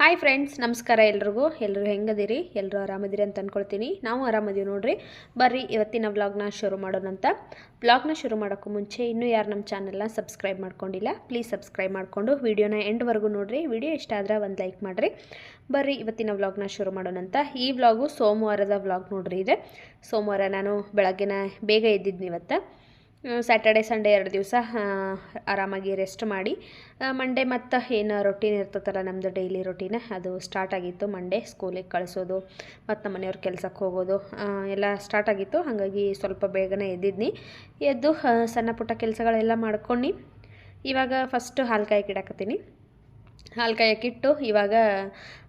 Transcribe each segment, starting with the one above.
Hi friends ನಮಸ್ಕಾರ ಎಲ್ರಿಗೂ. ಎಲ್ಲರೂ ಹೆಂಗದಿರಿ? ಎಲ್ಲರೂ ಆರಾಮದಿರಿ ಅಂತ ಅಂದ್ಕೊಳ್ತೀನಿ ನಾವು ಆರಾಮದೀವಿ ನೋಡ್ರಿ. ಬರ್ರಿ, ಇವತ್ತಿನ ವ್ಲಾಗ್ನ ಶುರು ಮಾಡೋಣಂತ ವ್ಲಾಗ್ನ ಶುರು ಮಾಡೋಕ್ಕೂ ಮುಂಚೆ ಇನ್ನೂ ಯಾರು ನಮ್ಮ ಚಾನಲ್ನ ಸಬ್ಸ್ಕ್ರೈಬ್ ಮಾಡ್ಕೊಂಡಿಲ್ಲ ಪ್ಲೀಸ್ ಸಬ್ಸ್ಕ್ರೈಬ್ ಮಾಡಿಕೊಂಡು ವಿಡಿಯೋನ ಎಂಡ್ವರೆಗೂ ನೋಡಿರಿ. ವಿಡಿಯೋ ಇಷ್ಟ ಆದ್ರೆ ಒಂದು ಲೈಕ್ ಮಾಡಿರಿ. ಬರ್ರಿ, ಇವತ್ತಿನ ವ್ಲಾಗ್ನ ಶುರು ಮಾಡೋಣಂತ ಈ ವ್ಲಾಗು ಸೋಮವಾರದ ವ್ಲಾಗ್ ನೋಡ್ರಿ ಇದೆ. ಸೋಮವಾರ ನಾನು ಬೆಳಗ್ಗೆನ ಬೇಗ ಎದ್ದಿದ್ನಿ ಇವತ್ತು. ಸ್ಯಾಟರ್ಡೆ ಸಂಡೇ ಎರಡು ದಿವಸ ಆರಾಮಾಗಿ ರೆಸ್ಟ್ ಮಾಡಿ. ಮಂಡೇ ಮತ್ತು ಏನು ರೊಟೀನ್ ಇರ್ತದಲ್ಲ ನಮ್ಮದು ಡೈಲಿ ರೊಟೀನ್ ಅದು ಸ್ಟಾರ್ಟ್ ಆಗಿತ್ತು. ಮಂಡೇ ಸ್ಕೂಲಿಗೆ ಕಳಿಸೋದು, ಮತ್ತು ನಮ್ಮ ಮನೆಯವ್ರ ಕೆಲ್ಸಕ್ಕೆ ಹೋಗೋದು ಎಲ್ಲ ಸ್ಟಾರ್ಟ್ ಆಗಿತ್ತು. ಹಾಗಾಗಿ ಸ್ವಲ್ಪ ಬೇಗನೆ ಎದ್ದಿದ್ನಿ. ಎದ್ದು ಸಣ್ಣ ಪುಟ್ಟ ಕೆಲಸಗಳೆಲ್ಲ ಮಾಡ್ಕೊಂಡು. ಇವಾಗ ಫಸ್ಟು ಹಾಲು ಕಾಯಕ್ಕೆ ಇಡಾಕತ್ತೀನಿ ಹಾಲು ಕಾಯಕ್ಕಿಟ್ಟು ಇವಾಗ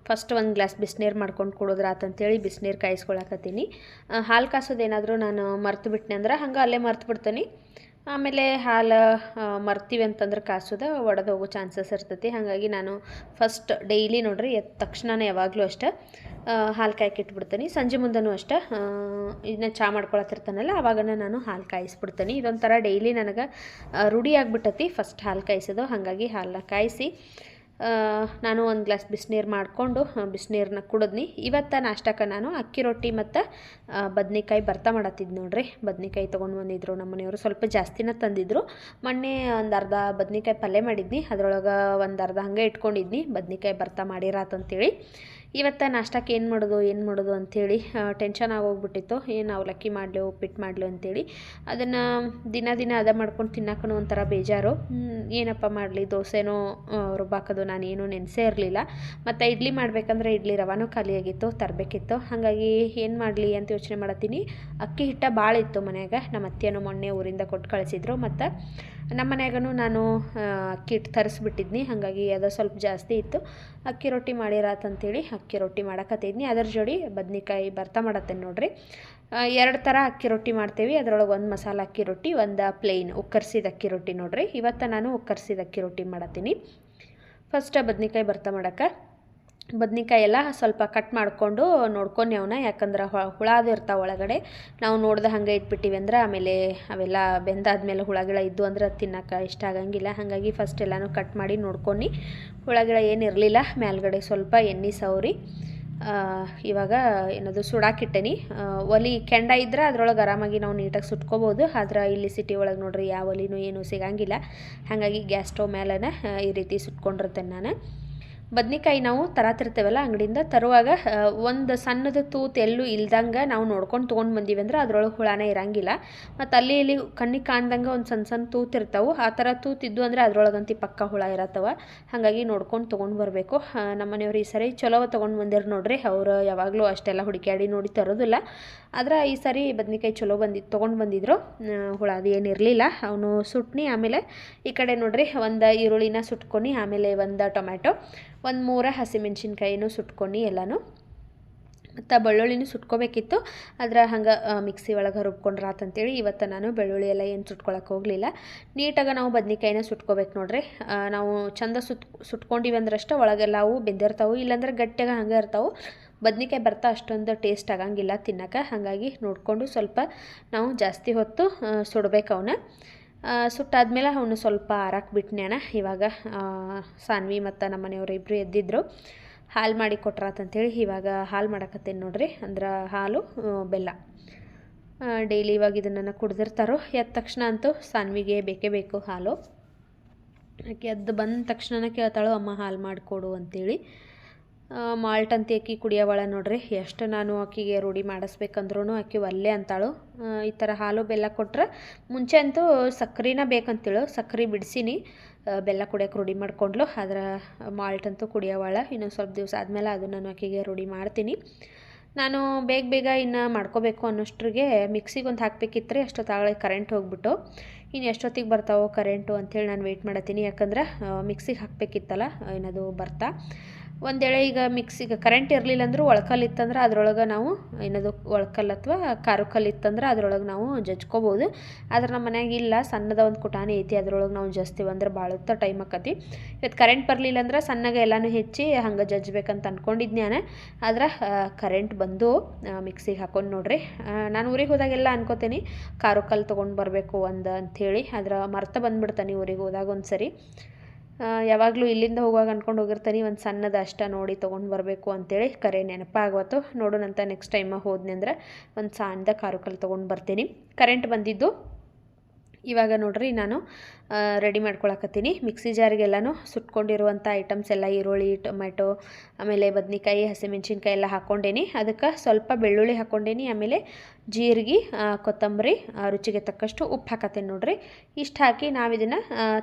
ಫಸ್ಟ್ ಒಂದು ಗ್ಲಾಸ್ ಬಿಸಿನೀರು ಮಾಡ್ಕೊಂಡು ಕುಡಿದ್ರಾತಂತೇಳಿ ಬಿಸಿನೀರು ಕಾಯಿಸ್ಕೊಳಕತ್ತೀನಿ. ಹಾಲು ಕಾಸೋದೇನಾದರೂ ನಾನು ಮರ್ತು ಬಿಟ್ನೆ ಅಂದ್ರೆ ಹಂಗೆ ಅಲ್ಲೇ ಮರ್ತು ಬಿಡ್ತೀನಿ ಆಮೇಲೆ ಹಾಲು ಮರ್ತೀವಿ ಅಂತಂದ್ರೆ ಕಾಸೋದ ಒಡೆದು ಹೋಗೋ ಚಾನ್ಸಸ್ ಇರ್ತೈತಿ. ಹಾಗಾಗಿ ನಾನು ಫಸ್ಟ್ ಡೈಲಿ ನೋಡ್ರಿ ಎದ್ದ ತಕ್ಷಣ ಯಾವಾಗಲೂ ಅಷ್ಟೇ ಹಾಲು ಕಾಯಕ್ಕೆ ಇಟ್ಬಿಡ್ತೀನಿ ಸಂಜೆ ಮುಂದನೂ ಅಷ್ಟೇ ಇದನ್ನ ಚಾ ಮಾಡ್ಕೊಳತ್ತಿರ್ತಾನಲ್ಲ ಆವಾಗನ ನಾನು ಹಾಲು ಕಾಯಿಸ್ಬಿಡ್ತೀನಿ. ಇದೊಂಥರ ಡೈಲಿ ನನಗೆ ರೂಢಿಯಾಗ್ಬಿಟ್ಟತಿ ಫಸ್ಟ್ ಹಾಲು ಕಾಯಿಸೋದು. ಹಾಗಾಗಿ ಹಾಲನ್ನ ಕಾಯಿಸಿ ನಾನು ಒಂದು ಗ್ಲಾಸ್ ಬಿಸಿನೀರು ಮಾಡಿಕೊಂಡು ಬಿಸಿನೀರನ್ನ ಕುಡಿದ್ನಿ. ಇವತ್ತು ನಾಷ್ಟಕ್ಕೆ ನಾನು ಅಕ್ಕಿ ರೊಟ್ಟಿ ಮತ್ತು ಬದನೆಕಾಯಿ ಭರ್ತ ಮಾಡತ್ತಿದ್ದು ನೋಡ್ರಿ. ಬದ್ನಿಕಾಯಿ ತೊಗೊಂಡು ಬಂದಿದ್ರು, ನಮ್ಮ ಮನೆಯವರು ಸ್ವಲ್ಪ ಜಾಸ್ತಿನ ತಂದಿದ್ರು. ಮೊನ್ನೆ ಒಂದು ಅರ್ಧ ಬದನೆಕಾಯಿ ಪಲ್ಯ ಮಾಡಿದ್ನಿ. ಅದರೊಳಗೆ ಒಂದು ಅರ್ಧ ಹಂಗೆ ಇಟ್ಕೊಂಡಿದ್ನಿ. ಬದ್ನಿಕಾಯಿ ಭರ್ತ ಮಾಡಿರಾತಂತೇಳಿ ಇವತ್ತು ನಾಷ್ಟಕ್ಕೆ ಏನು ಮಾಡೋದು ಏನು ಮಾಡೋದು ಅಂಥೇಳಿ ಟೆನ್ಷನ್ ಆಗೋಗ್ಬಿಟ್ಟಿತ್ತು. ಏನು ಅವಲಕ್ಕಿ ಮಾಡಲಿ ಉಪ್ಪಿಟ್ಟು ಮಾಡಲಿ ಅಂಥೇಳಿ ಅದನ್ನು ದಿನ ದಿನ ಅದ ಮಾಡ್ಕೊಂಡು ತಿನ್ನೋಕ್ಕೂ ಒಂಥರ ಬೇಜಾರು. ಏನಪ್ಪ ಮಾಡಲಿ, ದೋಸೆನೋ ರುಬ್ಬಾಕೋದು ನಾನೇನು ನೆನೆಸೇ ಇರಲಿಲ್ಲ. ಮತ್ತು ಇಡ್ಲಿ ಮಾಡಬೇಕಂದ್ರೆ ಇಡ್ಲಿ ರವಾನೂ ಖಾಲಿಯಾಗಿತ್ತು, ತರಬೇಕಿತ್ತು. ಹಾಗಾಗಿ ಏನು ಮಾಡಲಿ ಅಂತ ಯೋಚನೆ ಮಾಡತ್ತೀನಿ. ಅಕ್ಕಿ ಹಿಟ್ಟ ಭಾಳ ಇತ್ತು ಮನೆಯಾಗ ನಮ್ಮ ಅತ್ತೆಯೂ ಮೊನ್ನೆ ಊರಿಂದ ಕೊಟ್ಟು ಕಳಿಸಿದ್ರು. ಮತ್ತು ನಮ್ಮ ಮನ್ಯಾಗನು ನಾನು ಅಕ್ಕಿ ಹಿಟ್ಟು ತರಿಸ್ಬಿಟ್ಟಿದ್ನಿ. ಹಾಗಾಗಿ ಅದು ಸ್ವಲ್ಪ ಜಾಸ್ತಿ ಇತ್ತು. ಅಕ್ಕಿ ರೊಟ್ಟಿ ಮಾಡಿರತ್ತಂತೇಳಿ ಅಕ್ಕಿ ರೊಟ್ಟಿ ಮಾಡಕತ್ತಿದ್ನಿ. ಅದರ ಜೋಡಿ ಬದ್ನಿಕಾಯಿ ಭರ್ತ ಮಾಡತ್ತೇನೆ ನೋಡಿರಿ. ಎರಡು ಥರ ಅಕ್ಕಿ ರೊಟ್ಟಿ ಮಾಡ್ತೀವಿ. ಅದರೊಳಗೆ ಒಂದು ಮಸಾಲೆ ಅಕ್ಕಿ ರೊಟ್ಟಿ, ಒಂದು ಪ್ಲೇನ್ ಉಕ್ಕರ್ಸಿದ ಅಕ್ಕಿ ರೊಟ್ಟಿ ನೋಡಿರಿ. ಇವತ್ತು ನಾನು ಉಕ್ಕರ್ಸಿದ ಅಕ್ಕಿ ರೊಟ್ಟಿ ಮಾಡತ್ತೀನಿ. ಫಸ್ಟ್ ಬದ್ನಿಕಾಯಿ ಭರ್ತಾ ಮಾಡಕ್ಕೆ. ಬದ್ನಿಕಾಯಿ ಎಲ್ಲ ಸ್ವಲ್ಪ ಕಟ್ ಮಾಡಿಕೊಂಡು ನೋಡ್ಕೊಂಡು ಅವನ್ನ ಯಾಕಂದ್ರೆ ಹುಳ ಅದು ಇರ್ತಾವೆ ಒಳಗಡೆ. ನಾವು ನೋಡ್ದೆ ಹಂಗೆ ಇಟ್ಬಿಟ್ಟಿವಿ ಅಂದ್ರೆ ಆಮೇಲೆ ಅವೆಲ್ಲ ಬೆಂದಾದ್ಮೇಲೆ ಹುಳಗಿಳ ಇದ್ದು ಅಂದ್ರೆ ತಿನ್ನಕ್ಕೆ ಇಷ್ಟ ಆಗಂಗಿಲ್ಲ. ಹಾಗಾಗಿ ಫಸ್ಟ್ ಎಲ್ಲನೂ ಕಟ್ ಮಾಡಿ ನೋಡ್ಕೊಂಡು ಹುಳಗಿಳ ಏನು ಇರಲಿಲ್ಲ ಮೇಲ್ಗಡೆ ಸ್ವಲ್ಪ ಎಣ್ಣೆ ಸವರಿ. ಇವಾಗ ಏನದು ಸುಡಾಕಿಟ್ಟೇನಿ. ಒಲಿ ಕೆಂಡ ಇದ್ರೆ ಅದ್ರೊಳಗೆ ಆರಾಮಾಗಿ ನಾವು ನೀಟಾಗಿ ಸುಟ್ಕೋಬೋದು. ಆದ್ರೆ ಇಲ್ಲಿ ಸಿಟಿ ಒಳಗೆ ನೋಡ್ರಿ ಯಾವ ಒಲಿನೂ ಏನೂ ಸಿಗಂಗಿಲ್ಲ. ಹಾಗಾಗಿ ಗ್ಯಾಸ್ ಸ್ಟವ್ ಮೇಲೇ ಈ ರೀತಿ ಸುಟ್ಕೊಂಡಿರ್ತೇನೆ ನಾನು. ಬದ್ನಿಕಾಯಿ ನಾವು ತರಾತಿರ್ತೇವಲ್ಲ, ಅಂಗಡಿಯಿಂದ ತರುವಾಗ ಒಂದು ಸಣ್ಣದು ತೂತು ಎಲ್ಲೂ ಇಲ್ದಂಗೆ ನಾವು ನೋಡ್ಕೊಂಡು ತೊಗೊಂಡು ಬಂದೀವಿ ಅಂದ್ರೆ ಅದ್ರೊಳಗೆ ಹುಳನೇ ಇರಂಗಿಲ್ಲ. ಮತ್ತು ಅಲ್ಲಿ ಇಲ್ಲಿ ಕಣ್ಣಿಗೆ ಕಾಣ್ದಂಗೆ ಒಂದು ಸಣ್ಣ ಸಣ್ಣ ತೂತ್ ಇರ್ತಾವೆ. ಆ ಥರ ತೂತಿದ್ದು ಇದ್ದು ಅಂದರೆ ಅದ್ರೊಳಗಂತಿ ಪಕ್ಕ ಹುಳ ಇರತ್ತವ. ಹಾಗಾಗಿ ನೋಡ್ಕೊಂಡು ತೊಗೊಂಡು ಬರಬೇಕು. ನಮ್ಮ ಮನೆಯವ್ರು ಈ ಸರಿ ಚಲೋ ತೊಗೊಂಡು ಬಂದಿರು ನೋಡ್ರಿ. ಅವ್ರು ಯಾವಾಗಲೂ ಅಷ್ಟೆಲ್ಲ ಹುಡುಕಾಡಿ ನೋಡಿ ತರೋದಿಲ್ಲ. ಆದ್ರೆ ಈ ಸರಿ ಬದ್ನಿಕಾಯಿ ಚಲೋ ಬಂದಿ, ತೊಗೊಂಡು ಬಂದಿದ್ರು. ಹುಳ ಅದು ಏನಿರಲಿಲ್ಲ ಅವನು ಸುಟ್ನಿ ಆಮೇಲೆ ಈ ಕಡೆ ನೋಡ್ರಿ, ಒಂದು ಈರುಳ್ಳಿನ ಸುಟ್ಕೊಂಡು ಆಮೇಲೆ ಒಂದು ಟೊಮ್ಯಾಟೊ. ಒಂದು ಮೂರ ಹಸಿಮೆಣ್ಸಿನ್ಕಾಯಿನೂ ಸುಟ್ಕೊಂಡು ಎಲ್ಲನೂ. ಮತ್ತು ಬೆಳ್ಳುಳ್ಳಿನೂ ಸುಟ್ಕೋಬೇಕಿತ್ತು. ಆದ್ರೆ ಹಂಗೆ ಮಿಕ್ಸಿ ಒಳಗೆ ರುಬ್ಕೊಂಡ್ರಾತಂತೇಳಿ ಇವತ್ತು ನಾನು ಬೆಳ್ಳುಳ್ಳಿ ಎಲ್ಲ ಏನು ಸುಟ್ಕೊಳಕ್ಕೆ ಹೋಗಲಿಲ್ಲ. ನೀಟಾಗಿ ನಾವು ಬದ್ನಿಕಾಯಿನ ಸುಟ್ಕೋಬೇಕು ನೋಡ್ರಿ. ನಾವು ಚಂದ ಸುತ್, ಸುಟ್ಕೊಂಡಿವಿ ಅಂದ್ರಷ್ಟೇ ಒಳಗೆಲ್ಲ ಅವು ಬೆಂದಿರ್ತಾವೆ, ಇಲ್ಲಾಂದ್ರೆ ಗಟ್ಟಿಯಾಗ ಹಂಗೆ ಇರ್ತಾವೆ. ಬದ್ನಿಕಾಯಿ ಬರ್ತಾ ಅಷ್ಟೊಂದು ಟೇಸ್ಟ್ ಆಗಂಗಿಲ್ಲ ತಿನ್ನಕ್ಕೆ ಹಾಗಾಗಿ ನೋಡಿಕೊಂಡು ಸ್ವಲ್ಪ ನಾವು ಜಾಸ್ತಿ ಹೊತ್ತು ಸುಡ್ಬೇಕು ಅವನ್ನ ಸುಟ್ಟಾದ್ಮೇಲೆ ಅವನು ಸ್ವಲ್ಪ ಆರಕ್ಕೆ ಬಿಟ್ಟನೇಣ ಇವಾಗ ಸಾನ್ವಿ ಮತ್ತು ನಮ್ಮ ಮನೆಯವರು ಇಬ್ಬರು ಎದ್ದಿದ್ರು. ಹಾಲು ಮಾಡಿ ಕೊಟ್ರಾತಂತೇಳಿ ಇವಾಗ ಹಾಲು ಮಾಡಕತ್ತೇನೆ ನೋಡ್ರಿ. ಅಂದ್ರೆ ಹಾಲು ಬೆಲ್ಲ. ಡೈಲಿ ಇವಾಗ ಇದನ್ನು ಕುಡ್ದಿರ್ತಾರೋ. ಎದ್ದ ತಕ್ಷಣ ಅಂತೂ ಸಾನ್ವಿಗೆ ಬೇಕೇ ಬೇಕು ಹಾಲು. ಆಕೆ ಎದ್ದು ಬಂದ ತಕ್ಷಣನೇ ಕೇಳ್ತಾಳು, ಅಮ್ಮ ಹಾಲು ಮಾಡಿಕೊಡು ಅಂತೇಳಿ. ಮಾಲ್ಟ್ ಅಂತ ಅಕ್ಕಿ ಕುಡಿಯೋವಳ ನೋಡ್ರಿ. ಎಷ್ಟು ನಾನು ಅಕ್ಕಿಗೆ ರೂಢಿ ಮಾಡಿಸ್ಬೇಕಂದ್ರೂ ಅಕ್ಕಿ ಒಲ್ಲೆ ಅಂತಾಳು. ಈ ಥರ ಹಾಲು ಬೆಲ್ಲ ಕೊಟ್ರೆ ಮುಂಚೆ ಅಂತೂ ಸಕ್ಕರೆನ ಬೇಕಂತೇಳು. ಸಕ್ಕರೆ ಬಿಡಿಸಿನಿ. ಬೆಲ್ಲ ಕುಡಿಯೋಕೆ ರೂಢಿ ಮಾಡ್ಕೊಂಡ್ಲು ಆದ್ರೆ ಮಾಲ್ಟ್ ಅಂತೂ ಕುಡಿಯೋವಳ ಇನ್ನೊಂದು ಸ್ವಲ್ಪ ದಿವಸ ಆದಮೇಲೆ ಅದು ನಾನು ಅಕ್ಕಿಗೆ ರೂಢಿ ಮಾಡ್ತೀನಿ. ನಾನು ಬೇಗ ಬೇಗ ಇನ್ನು ಮಾಡ್ಕೋಬೇಕು ಅನ್ನೋಷ್ಟ್ರಿಗೆ ಮಿಕ್ಸಿಗೆ ಒಂದು ಹಾಕ್ಬೇಕಿತ್ತು ಅಷ್ಟೊತ್ತಾಗಲೇ ಕರೆಂಟ್ ಹೋಗ್ಬಿಟ್ಟು. ಇನ್ನು ಎಷ್ಟೊತ್ತಿಗೆ ಬರ್ತಾವೋ ಕರೆಂಟು ಅಂಥೇಳಿ ನಾನು ವೆಯ್ಟ್ ಮಾಡತ್ತೀನಿ. ಯಾಕಂದ್ರೆ ಮಿಕ್ಸಿಗೆ ಹಾಕಬೇಕಿತ್ತಲ್ಲ ಏನದು ಬರ್ತಾ. ಒಂದು ವೇಳೆ ಈಗ ಮಿಕ್ಸಿಗೆ ಕರೆಂಟ್ ಇರಲಿಲ್ಲ ಅಂದರೂ ಒಳಕಲ್ಲು ಇತ್ತಂದ್ರೆ ಅದರೊಳಗೆ ನಾವು ಏನದು ಒಳಕಲ್ಲು ಅಥವಾ ಇತ್ತಂದ್ರೆ ಅದರೊಳಗೆ ನಾವು ಜಜ್ಕೋಬೋದು. ಆದ್ರೆ ನಮ್ಮ ಮನ್ಯಾಗ ಇಲ್ಲ, ಸಣ್ಣದ ಒಂದು ಕುಟಾಣಿ ಐತಿ, ಅದರೊಳಗೆ ನಾವು ಜಜ್ತೀವಿ ಅಂದ್ರೆ ಭಾಳ ಹೊತ್ತು ಟೈಮ್ ಆಕತಿ. ಇವತ್ತು ಕರೆಂಟ್ ಬರಲಿಲ್ಲ ಅಂದ್ರೆ ಸಣ್ಣಗೆ ಎಲ್ಲನೂ ಹೆಚ್ಚಿ ಹಂಗೆ ಜಜ್ಬೇಕಂತ ಅಂದ್ಕೊಂಡಿದ್ದೆ ನಾನು. ಆದ್ರೆ ಕರೆಂಟ್ ಬಂದು ಮಿಕ್ಸಿಗೆ ಹಾಕೊಂಡು ನೋಡ್ರಿ. ನಾನು ಊರಿಗೆ ಹೋದಾಗೆಲ್ಲ ಅನ್ಕೋತೀನಿ ಖಾರ ಕಲ್ಲು ತೊಗೊಂಡು ಬರಬೇಕು ಒಂದು ಅಂಥೇಳಿ ಆದ್ರೆ ಮರ್ತ ಬಂದ್ಬಿಡ್ತಾನೆ ಊರಿಗೆ ಹೋದಾಗ ಒಂದು ಸರಿ ಯಾವಾಗಲೂ ಇಲ್ಲಿಂದ ಹೋಗುವಾಗ ಅಂದ್ಕೊಂಡು ಹೋಗಿರ್ತೀನಿ ಒಂದು ಸಣ್ಣದ ಅಷ್ಟ ನೋಡಿ ತೊಗೊಂಡು ಬರಬೇಕು ಅಂತೇಳಿ ಕರೆ ನೆನಪಾಗವತ್ತು. ನೋಡೋಣಂತ ನೆಕ್ಸ್ಟ್ ಟೈಮ ಹೋದ್ನಿ ಅಂದ್ರೆ ಒಂದು ಸಣ್ಣದ ಕಾರು ಕಲ್ಲು ತೊಗೊಂಡು ಬರ್ತೀನಿ. ಕರೆಂಟ್ ಬಂದಿದ್ದು ಇವಾಗ ನೋಡ್ರಿ ನಾನು ರೆಡಿ ಮಾಡ್ಕೊಳಕತ್ತೀನಿ. ಮಿಕ್ಸಿ ಜಾರಿಗೆಲ್ಲನೂ ಸುಟ್ಕೊಂಡಿರುವಂಥ ಐಟಮ್ಸ್ ಎಲ್ಲ, ಈರುಳ್ಳಿ ಟೊಮೆಟೊ ಆಮೇಲೆ ಬದ್ನೆಕಾಯಿ, ಹಸಿಮೆಣ್ಸಿನ್ಕಾಯಿ ಎಲ್ಲ ಹಾಕ್ಕೊಂಡೇನಿ ಅದಕ್ಕೆ ಸ್ವಲ್ಪ ಬೆಳ್ಳುಳ್ಳಿ ಹಾಕ್ಕೊಂಡೇನಿ ಆಮೇಲೆ ಜೀರಿಗೆ ಕೊತ್ತಂಬರಿ ರುಚಿಗೆ ತಕ್ಕಷ್ಟು ಉಪ್ಪು ಹಾಕತ್ತೀನಿ ನೋಡ್ರಿ. ಇಷ್ಟು ಹಾಕಿ ನಾವು ಇದನ್ನು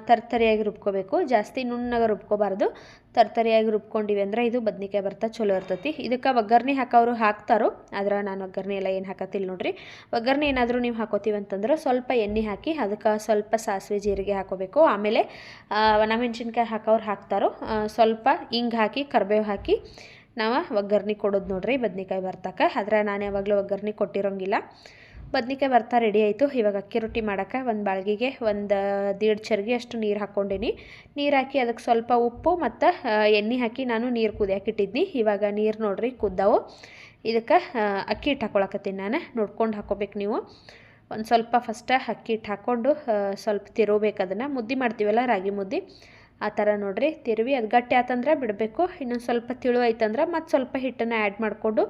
ತರ್ತರಿಯಾಗಿ ರುಬ್ಕೋಬೇಕು. ಜಾಸ್ತಿ ನುಣ್ಣಗೆ ರುಬ್ಕೋಬಾರ್ದು. ತರ್ತರಿಯಾಗಿ ರುಬ್ಕೊಂಡಿವಿ ಅಂದ್ರೆ ಇದು ಬದ್ನಿಕಾಯಿ ಬರ್ತಾ ಚಲೋ ಇರ್ತೈತಿ. ಇದಕ್ಕೆ ಒಗ್ಗರ್ಣೆ ಹಾಕೋರು ಹಾಕ್ತಾರೋ, ಆದ್ರೆ ನಾನು ಒಗ್ಗರ್ಣೆ ಎಲ್ಲ ಏನು ಹಾಕತ್ತಿಲ್ಲ ನೋಡ್ರಿ. ಒಗ್ಗರ್ಣೆ ಏನಾದರೂ ನೀವು ಹಾಕೋತೀವಿ ಅಂತಂದ್ರೆ ಸ್ವಲ್ಪ ಎಣ್ಣೆ ಹಾಕಿ, ಅದಕ್ಕೆ ಸ್ವಲ್ಪ ಸಾಸಿವೆ ಜೀರಿಗೆ ಹಾಕೋಬೇಕು. ಆಮೇಲೆ ಒಣ ಒಣಮೆಣ್ಸಿನ್ಕಾಯಿ ಹಾಕೋರು ಹಾಕ್ತಾರೋ ಸ್ವಲ್ಪ ಹಿಂಗೆ ಹಾಕಿ, ಕರಿಬೇವು ಹಾಕಿ, ನಾವು ಒಗ್ಗರ್ಣಿ ಕೊಡೋದು ನೋಡ್ರಿ ಬದ್ನಿಕಾಯಿ ಬರ್ತಕ್ಕೆ ಆದ್ರೆ ನಾನು ಯಾವಾಗಲೂ ಒಗ್ಗರ್ಣಿ ಕೊಟ್ಟಿರೋಂಗಿಲ್ಲ. ಬದ್ನಿಕಾಯಿ ಬರ್ತಾ ರೆಡಿ ಆಯಿತು. ಇವಾಗ ಅಕ್ಕಿ ರೊಟ್ಟಿ ಮಾಡೋಕ್ಕೆ ಒಂದು ಬಾಳ್ಗಿಗೆ ಒಂದು ದೀಡ್ ಚರ್ಗಿ ಅಷ್ಟು ನೀರು ಹಾಕ್ಕೊಂಡೀನಿ. ನೀರು ಹಾಕಿ ಅದಕ್ಕೆ ಸ್ವಲ್ಪ ಉಪ್ಪು ಮತ್ತು ಎಣ್ಣೆ ಹಾಕಿ ನಾನು ನೀರು ಕುದಿಯಕ್ಕೆ ಇಟ್ಟಿದ್ನಿ. ಇವಾಗ ನೀರು ನೋಡ್ರಿ ಕುದ್ದಾವು. ಇದಕ್ಕೆ ಅಕ್ಕಿ ಇಟ್ಟು ಹಾಕೊಳಕತ್ತೀನಿ ನಾನು. ನೋಡ್ಕೊಂಡು ಹಾಕೋಬೇಕು ನೀವು. ಒಂದು ಸ್ವಲ್ಪ ಫಸ್ಟ ಅಕ್ಕಿ ಹಿಟ್ಟು ಹಾಕ್ಕೊಂಡು ಸ್ವಲ್ಪ ತಿರುಬೇಕು ಅದನ್ನು. ಮುದ್ದೆ ಮಾಡ್ತೀವಲ್ಲ ರಾಗಿ ಮುದ್ದೆ? ಆ ಥರ ನೋಡಿರಿ, ತಿರುವಿ. ಅದು ಗಟ್ಟಿ ಆತಂದ್ರೆ ಬಿಡಬೇಕು. ಇನ್ನೊಂದು ಸ್ವಲ್ಪ ತಿಳು ಆಯ್ತಂದ್ರೆ ಮತ್ತು ಸ್ವಲ್ಪ ಹಿಟ್ಟನ್ನು ಆ್ಯಡ್ ಮಾಡಿಕೊಂಡು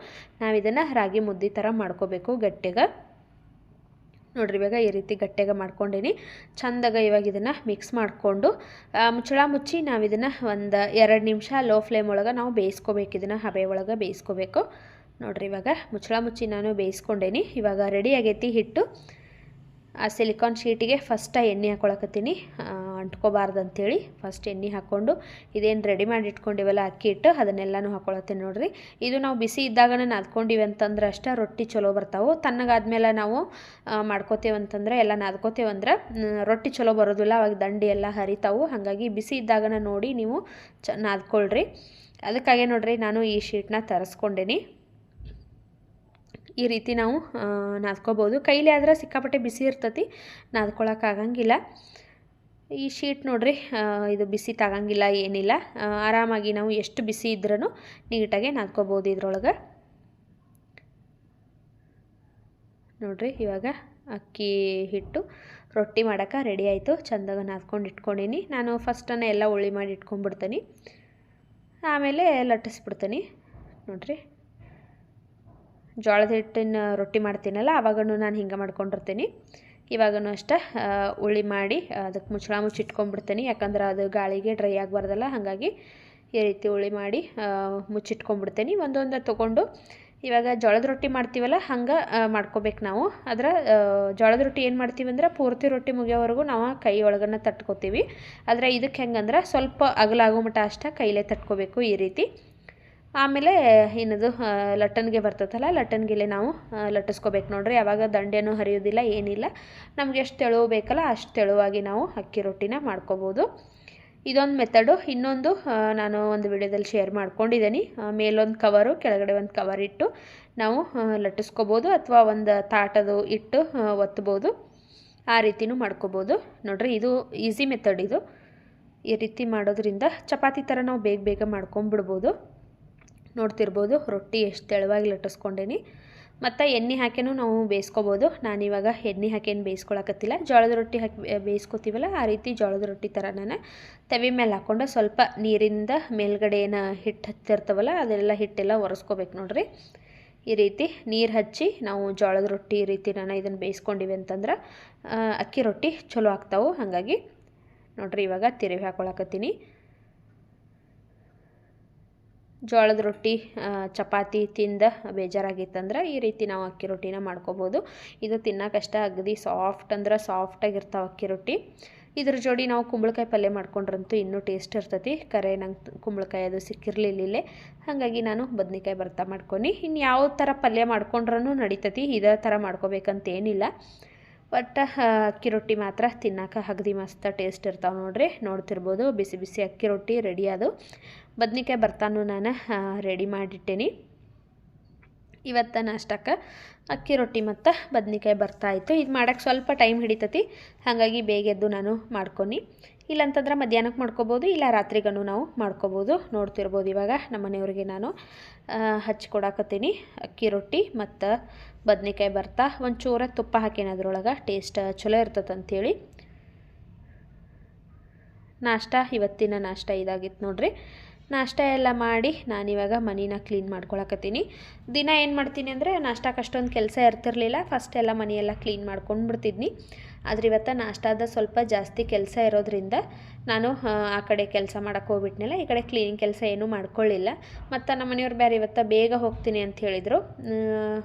ನಾವು ಇದನ್ನು ರಾಗಿ ಮುದ್ದೆ ಥರ ಮಾಡ್ಕೋಬೇಕು ಗಟ್ಟಿಗೆ. ನೋಡ್ರಿ, ಇವಾಗ ಈ ರೀತಿ ಗಟ್ಟಿಗೆ ಮಾಡ್ಕೊಂಡೀನಿ. ಚಂದಾಗ ಇವಾಗ ಇದನ್ನು ಮಿಕ್ಸ್ ಮಾಡಿಕೊಂಡು ಮುಚ್ಚಳ ಮುಚ್ಚಿ ನಾವು ಇದನ್ನು ಒಂದು ಎರಡು ನಿಮಿಷ ಲೋ ಫ್ಲೇಮ್ ಒಳಗೆ ನಾವು ಬೇಯಿಸ್ಕೋಬೇಕು. ಇದನ್ನು ಹಬೆ ಒಳಗೆ ಬೇಯಿಸ್ಕೋಬೇಕು. ನೋಡ್ರಿ ಇವಾಗ ಮುಚ್ಚಳ ಮುಚ್ಚಿ ನಾನು ಬೇಯಿಸ್ಕೊಂಡೇನಿ. ಇವಾಗ ರೆಡಿ ಆಗೈತಿ ಹಿಟ್ಟು. ಆ ಸಿಲಿಕಾನ್ ಶೀಟಿಗೆ ಫಸ್ಟ್ ಎಣ್ಣೆ ಹಾಕೊಳಕತ್ತೀನಿ. ಅಂಟ್ಕೋಬಾರ್ದು ಅಂಥೇಳಿ ಫಸ್ಟ್ ಎಣ್ಣೆ ಹಾಕ್ಕೊಂಡು ಇದೇನು ರೆಡಿ ಮಾಡಿ ಇಟ್ಕೊಂಡಿವಲ್ಲ ಅಕ್ಕಿ ಹಿಟ್ಟು, ಅದನ್ನೆಲ್ಲನೂ ಹಾಕೊಳತ್ತೀನಿ ನೋಡ್ರಿ. ಇದು ನಾವು ಬಿಸಿ ಇದ್ದಾಗ ನಾದ್ಕೊಂಡಿವಿ ಅಂತಂದ್ರೆ ಅಷ್ಟೇ ರೊಟ್ಟಿ ಚಲೋ ಬರ್ತಾವೆ. ತಣ್ಣಗಾದ್ಮೇಲೆ ನಾವು ಮಾಡ್ಕೋತೇವೆ ಅಂತಂದ್ರೆ ಎಲ್ಲ ಅಂದ್ರೆ ರೊಟ್ಟಿ ಚಲೋ ಬರೋದಿಲ್ಲ. ಅವಾಗ ದಂಡಿ ಎಲ್ಲ ಹರಿತಾವು. ಹಾಗಾಗಿ ಬಿಸಿ ಇದ್ದಾಗನ ನೋಡಿ ನೀವು ಚ, ನಾದ್ಕೊಳ್ರಿ. ಅದಕ್ಕಾಗೆ ನೋಡ್ರಿ ನಾನು ಈ ಶೀಟ್ನ ತರಿಸ್ಕೊಂಡೇನಿ. ಈ ರೀತಿ ನಾವು ನಾದ್ಕೋಬೋದು. ಕೈಲಿ ಆದ್ರೆ ಸಿಕ್ಕಾಪಟ್ಟೆ ಬಿಸಿ ಇರ್ತತಿ ನಾದ್ಕೊಳಕ್ಕಾಗಂಗಿಲ್ಲ ಈ ಶೀಟ್ ನೋಡ್ರಿ ಇದು ಬಿಸಿ ತಗಂಗಿಲ್ಲ, ಏನಿಲ್ಲ. ಆರಾಮಾಗಿ ನಾವು ಎಷ್ಟು ಬಿಸಿ ಇದ್ರೂ ನೀಟಾಗಿ ನಾದ್ಕೋಬೋದು ಇದ್ರೊಳಗೆ. ನೋಡ್ರಿ, ಇವಾಗ ಅಕ್ಕಿ ಹಿಟ್ಟು ರೊಟ್ಟಿ ಮಾಡೋಕೆ ರೆಡಿ ಆಯಿತು. ಚಂದಾಗ ನಾದ್ಕೊಂಡು ಇಟ್ಕೊಂಡೀನಿ. ನಾನು ಫಸ್ಟನ್ನು ಎಲ್ಲ ಉಳಿ ಮಾಡಿ ಇಟ್ಕೊಂಡ್ಬಿಡ್ತೀನಿ. ಆಮೇಲೆ ಲಟ್ಟಿಸ್ಬಿಡ್ತೀನಿ. ನೋಡ್ರಿ. ಜೋಳದ ಹಿಟ್ಟಿನ ರೊಟ್ಟಿ ಮಾಡ್ತೀನಲ್ಲ ಆವಾಗೂ ನಾನು ಹಿಂಗೆ ಮಾಡ್ಕೊಂಡಿರ್ತೀನಿ. ಇವಾಗೂ ಅಷ್ಟೇ ಉಳಿ ಮಾಡಿ ಅದಕ್ಕೆ ಮುಚ್ಚಳ ಮುಚ್ಚಿ ಇಟ್ಕೊಂಡ್ಬಿಡ್ತೀನಿ. ಯಾಕಂದ್ರೆ ಅದು ಗಾಳಿಗೆ ಡ್ರೈ ಆಗಬಾರ್ದಲ್ಲ, ಹಾಗಾಗಿ ಈ ರೀತಿ ಉಳ್ಳಿ ಮಾಡಿ ಮುಚ್ಚಿಟ್ಕೊಂಡ್ಬಿಡ್ತೀನಿ ಒಂದೊಂದು ತೊಗೊಂಡು ಇವಾಗ ಜೋಳದ ರೊಟ್ಟಿ ಮಾಡ್ತೀವಲ್ಲ, ಹಂಗೆ ಮಾಡ್ಕೋಬೇಕು ನಾವು. ಅದರ ಜೋಳದ ರೊಟ್ಟಿ ಏನು ಮಾಡ್ತೀವಿ ಅಂದ್ರೆ ಪೂರ್ತಿ ರೊಟ್ಟಿ ಮುಗಿಯೋವರೆಗೂ ನಾವು ಕೈ ಒಳಗನ್ನ ತಟ್ಕೋತೀವಿ. ಆದರೆ ಇದಕ್ಕೆ ಹೆಂಗಂದ್ರೆ ಸ್ವಲ್ಪ ಅಗಲಾಗೋ ಮಟ್ಟ ಅಷ್ಟೇ ಕೈಲೇ ತಟ್ಕೋಬೇಕು ಈ ರೀತಿ. ಆಮೇಲೆ ಏನದು ಲಟ್ಟನ್ಗೆ ಲಟ್ಟಣಿಗೆ ಬರ್ತೈತಲ್ಲ ಲಟ್ಟಣಿಗೆಲೆ ನಾವು ಲಟ್ಟಿಸ್ಕೊಬೇಕು ನೋಡ್ರಿ. ಯಾವಾಗ ದಂಡೆನೂ ಹರಿಯೋದಿಲ್ಲ, ಏನಿಲ್ಲ. ನಮ್ಗೆ ಎಷ್ಟು ತೆಳುವು ಬೇಕಲ್ಲ ಅಷ್ಟು ತೆಳುವಾಗಿ ನಾವು ಅಕ್ಕಿ ರೊಟ್ಟಿನ ಮಾಡ್ಕೋಬೋದು. ಇದೊಂದು ಮೆಥಡು. ಇನ್ನೊಂದು ನಾನು ಒಂದು ವಿಡಿಯೋದಲ್ಲಿ ಶೇರ್ ಮಾಡ್ಕೊಂಡಿದ್ದೀನಿ. ಮೇಲೊಂದು ಕವರು, ಕೆಳಗಡೆ ಒಂದು ಕವರ್ ಇಟ್ಟು ನಾವು ಲಟ್ಟಿಸ್ಕೋಬೋದು ಅಥವಾ ಒಂದು ತಾಟದು ಇಟ್ಟು ಒತ್ತಬೋದು ಆ ರೀತಿನೂ ಮಾಡ್ಕೋಬೋದು. ನೋಡ್ರಿ, ಇದು ಈಸಿ ಮೆಥಡ್ ಇದು. ಈ ರೀತಿ ಮಾಡೋದ್ರಿಂದ ಚಪಾತಿ ಥರ ನಾವು ಬೇಗ ಬೇಗ ಮಾಡ್ಕೊಂಬಿಡ್ಬೋದು. ನೋಡ್ತಿರ್ಬೋದು. ರೊಟ್ಟಿ ಎಷ್ಟು ತೆಳುವಾಗಿ ಲಟ್ಟಿಸ್ಕೊಂಡೇನಿ. ಮತ್ತು ಎಣ್ಣೆ ಹಾಕಿನೂ ನಾವು ಬೇಯಿಸ್ಕೊಬೋದು. ನಾನಿವಾಗ ಎಣ್ಣೆ ಹಾಕೇನು ಬೇಯಿಸ್ಕೊಳಕತ್ತಿಲ್ಲ. ಜೋಳದ ರೊಟ್ಟಿ ಹಾಕಿ ಬೇಯಿಸ್ಕೊತೀವಲ್ಲ, ಆ ರೀತಿ ಜೋಳದ ರೊಟ್ಟಿ ಥರ ನಾನು ತವಿ ಮೇಲೆ ಹಾಕ್ಕೊಂಡು ಸ್ವಲ್ಪ ನೀರಿಂದ ಮೇಲ್ಗಡೆ ಏನು ಹಿಟ್ಟು ಹತ್ತಿರ್ತವಲ್ಲ, ಅದೆಲ್ಲ ಹಿಟ್ಟೆಲ್ಲ ಒರೆಸ್ಕೋಬೇಕು ನೋಡ್ರಿ. ಈ ರೀತಿ ನೀರು ಹಚ್ಚಿ ನಾವು ಜೋಳದ ರೊಟ್ಟಿ ಈ ರೀತಿ ನಾನು ಇದನ್ನು ಬೇಯಿಸ್ಕೊಂಡಿವಿ ಅಂತಂದ್ರೆ ಅಕ್ಕಿ ರೊಟ್ಟಿ ಚಲೋ ಆಗ್ತಾವೆ. ಹಾಗಾಗಿ ನೋಡ್ರಿ ಇವಾಗ ತಿರುವಿ ಹಾಕೊಳಕತ್ತೀನಿ. ಜೋಳದ ರೊಟ್ಟಿ ಚಪಾತಿ ತಿಂದ ಬೇಜಾರಾಗಿತ್ತಂದ್ರೆ ಈ ರೀತಿ ನಾವು ಅಕ್ಕಿ ರೊಟ್ಟಿನ ಮಾಡ್ಕೋಬೋದು. ಇದು ತಿನ್ನೋಕಷ್ಟ ಅಗದಿ ಸಾಫ್ಟ್ ಅಂದ್ರೆ ಸಾಫ್ಟಾಗಿರ್ತಾವೆ ಅಕ್ಕಿ ರೊಟ್ಟಿ. ಇದ್ರ ಜೋಡಿ ನಾವು ಕುಂಬಳಕಾಯಿ ಪಲ್ಯ ಮಾಡ್ಕೊಂಡ್ರಂತೂ ಇನ್ನೂ ಟೇಸ್ಟ್ ಇರ್ತೈತಿ. ಕರೆ ನಂಗೆ ಕುಂಬಳಕಾಯಿ ಅದು ಸಿಕ್ಕಿರಲಿಲ್ಲ ಹಾಗಾಗಿ ನಾನು ಬದ್ನಿಕಾಯಿ ಭರ್ತಾ ಮಾಡ್ಕೊಂಡು ಇನ್ನು ಯಾವ ಥರ ಪಲ್ಯ ಮಾಡ್ಕೊಂಡ್ರೂ ನಡಿತೈತಿ. ಇದೇ ಥರ ಮಾಡ್ಕೋಬೇಕಂತ ಏನಿಲ್ಲ ಒಟ್ಟು ಅಕ್ಕಿ ರೊಟ್ಟಿ ಮಾತ್ರ ತಿನ್ನಕ್ಕೆ ಅಗದಿ ಮಸ್ತ ಟೇಸ್ಟ್ ಇರ್ತಾವೆ ನೋಡ್ರಿ. ನೋಡ್ತಿರ್ಬೋದು, ಬಿಸಿ ಬಿಸಿ ಅಕ್ಕಿ ರೊಟ್ಟಿ ರೆಡಿ ಅದು. ಬದ್ನಿಕಾಯಿ ಬರ್ತಾನು ನಾನು ರೆಡಿ ಮಾಡಿಟ್ಟೇನಿ. ಇವತ್ತು ನಾಷ್ಟಕ್ಕೆ ಅಕ್ಕಿ ರೊಟ್ಟಿ ಮತ್ತು ಬದ್ನಿಕಾಯಿ ಬರ್ತಾ ಇತ್ತು. ಇದು ಮಾಡೋಕ್ಕೆ ಸ್ವಲ್ಪ ಟೈಮ್ ಹಿಡಿತತಿ. ಹಾಗಾಗಿ ಬೇಗ ಎದ್ದು ನಾನು ಮಾಡ್ಕೊನಿ. ಇಲ್ಲಂತಂದ್ರೆ ಮಧ್ಯಾಹ್ನಕ್ಕೆ ಮಾಡ್ಕೋಬೋದು, ಇಲ್ಲ ರಾತ್ರಿಗೂ ನಾವು ಮಾಡ್ಕೋಬೋದು. ನೋಡ್ತಿರ್ಬೋದು ಇವಾಗ ನಮ್ಮ ಮನೆಯವ್ರಿಗೆ ನಾನು ಹಚ್ಕೊಡಕತ್ತೀನಿ ಅಕ್ಕಿ ರೊಟ್ಟಿ ಮತ್ತು ಬದ್ನಿಕಾಯಿ ಬರ್ತಾ ಒಂಚೂರ ತುಪ್ಪ ಹಾಕೇನಿ ಅದ್ರೊಳಗೆ ಟೇಸ್ಟ್ ಚಲೋ ಇರ್ತದೆ ಅಂಥೇಳಿ ನಾಷ್ಟ, ಇವತ್ತಿನ ನಾಷ್ಟ ಇದಾಗಿತ್ತು ನೋಡ್ರಿ. ನಾಷ್ಟ ಎಲ್ಲ ಮಾಡಿ ನಾನಿವಾಗ ಮನಿನ ಕ್ಲೀನ್ ಮಾಡ್ಕೊಳಕತ್ತೀನಿ. ದಿನ ಏನು ಮಾಡ್ತೀನಿ ಅಂದರೆ ನಾಷ್ಟಕ್ಕೆ ಅಷ್ಟೊಂದು ಕೆಲಸ ಇರ್ತಿರ್ಲಿಲ್ಲ. ಫಸ್ಟ್ ಎಲ್ಲ ಮನೆಯೆಲ್ಲ ಕ್ಲೀನ್ ಮಾಡ್ಕೊಂಡು ಬಿಡ್ತಿದ್ನಿ ಆದರೆ ಇವತ್ತು ನಾಷ್ಟಾದ ಸ್ವಲ್ಪ ಜಾಸ್ತಿ ಕೆಲಸ ಇರೋದ್ರಿಂದ ನಾನು ಆ, ಕಡೆ ಕೆಲಸ ಮಾಡೋಕ್ಕೆ ಹೋಗ್ಬಿಟ್ನಲ್ಲ ಈ ಕಡೆ ಕ್ಲೀನಿಂಗ್ ಕೆಲಸ ಏನೂ ಮಾಡ್ಕೊಳ್ಳಿಲ್ಲ ಮತ್ತು ನಮ್ಮ ಮನೆಯವ್ರು ಬೇರೆ ಇವತ್ತು ಬೇಗ ಹೋಗ್ತೀನಿ ಅಂತ ಹೇಳಿದರು.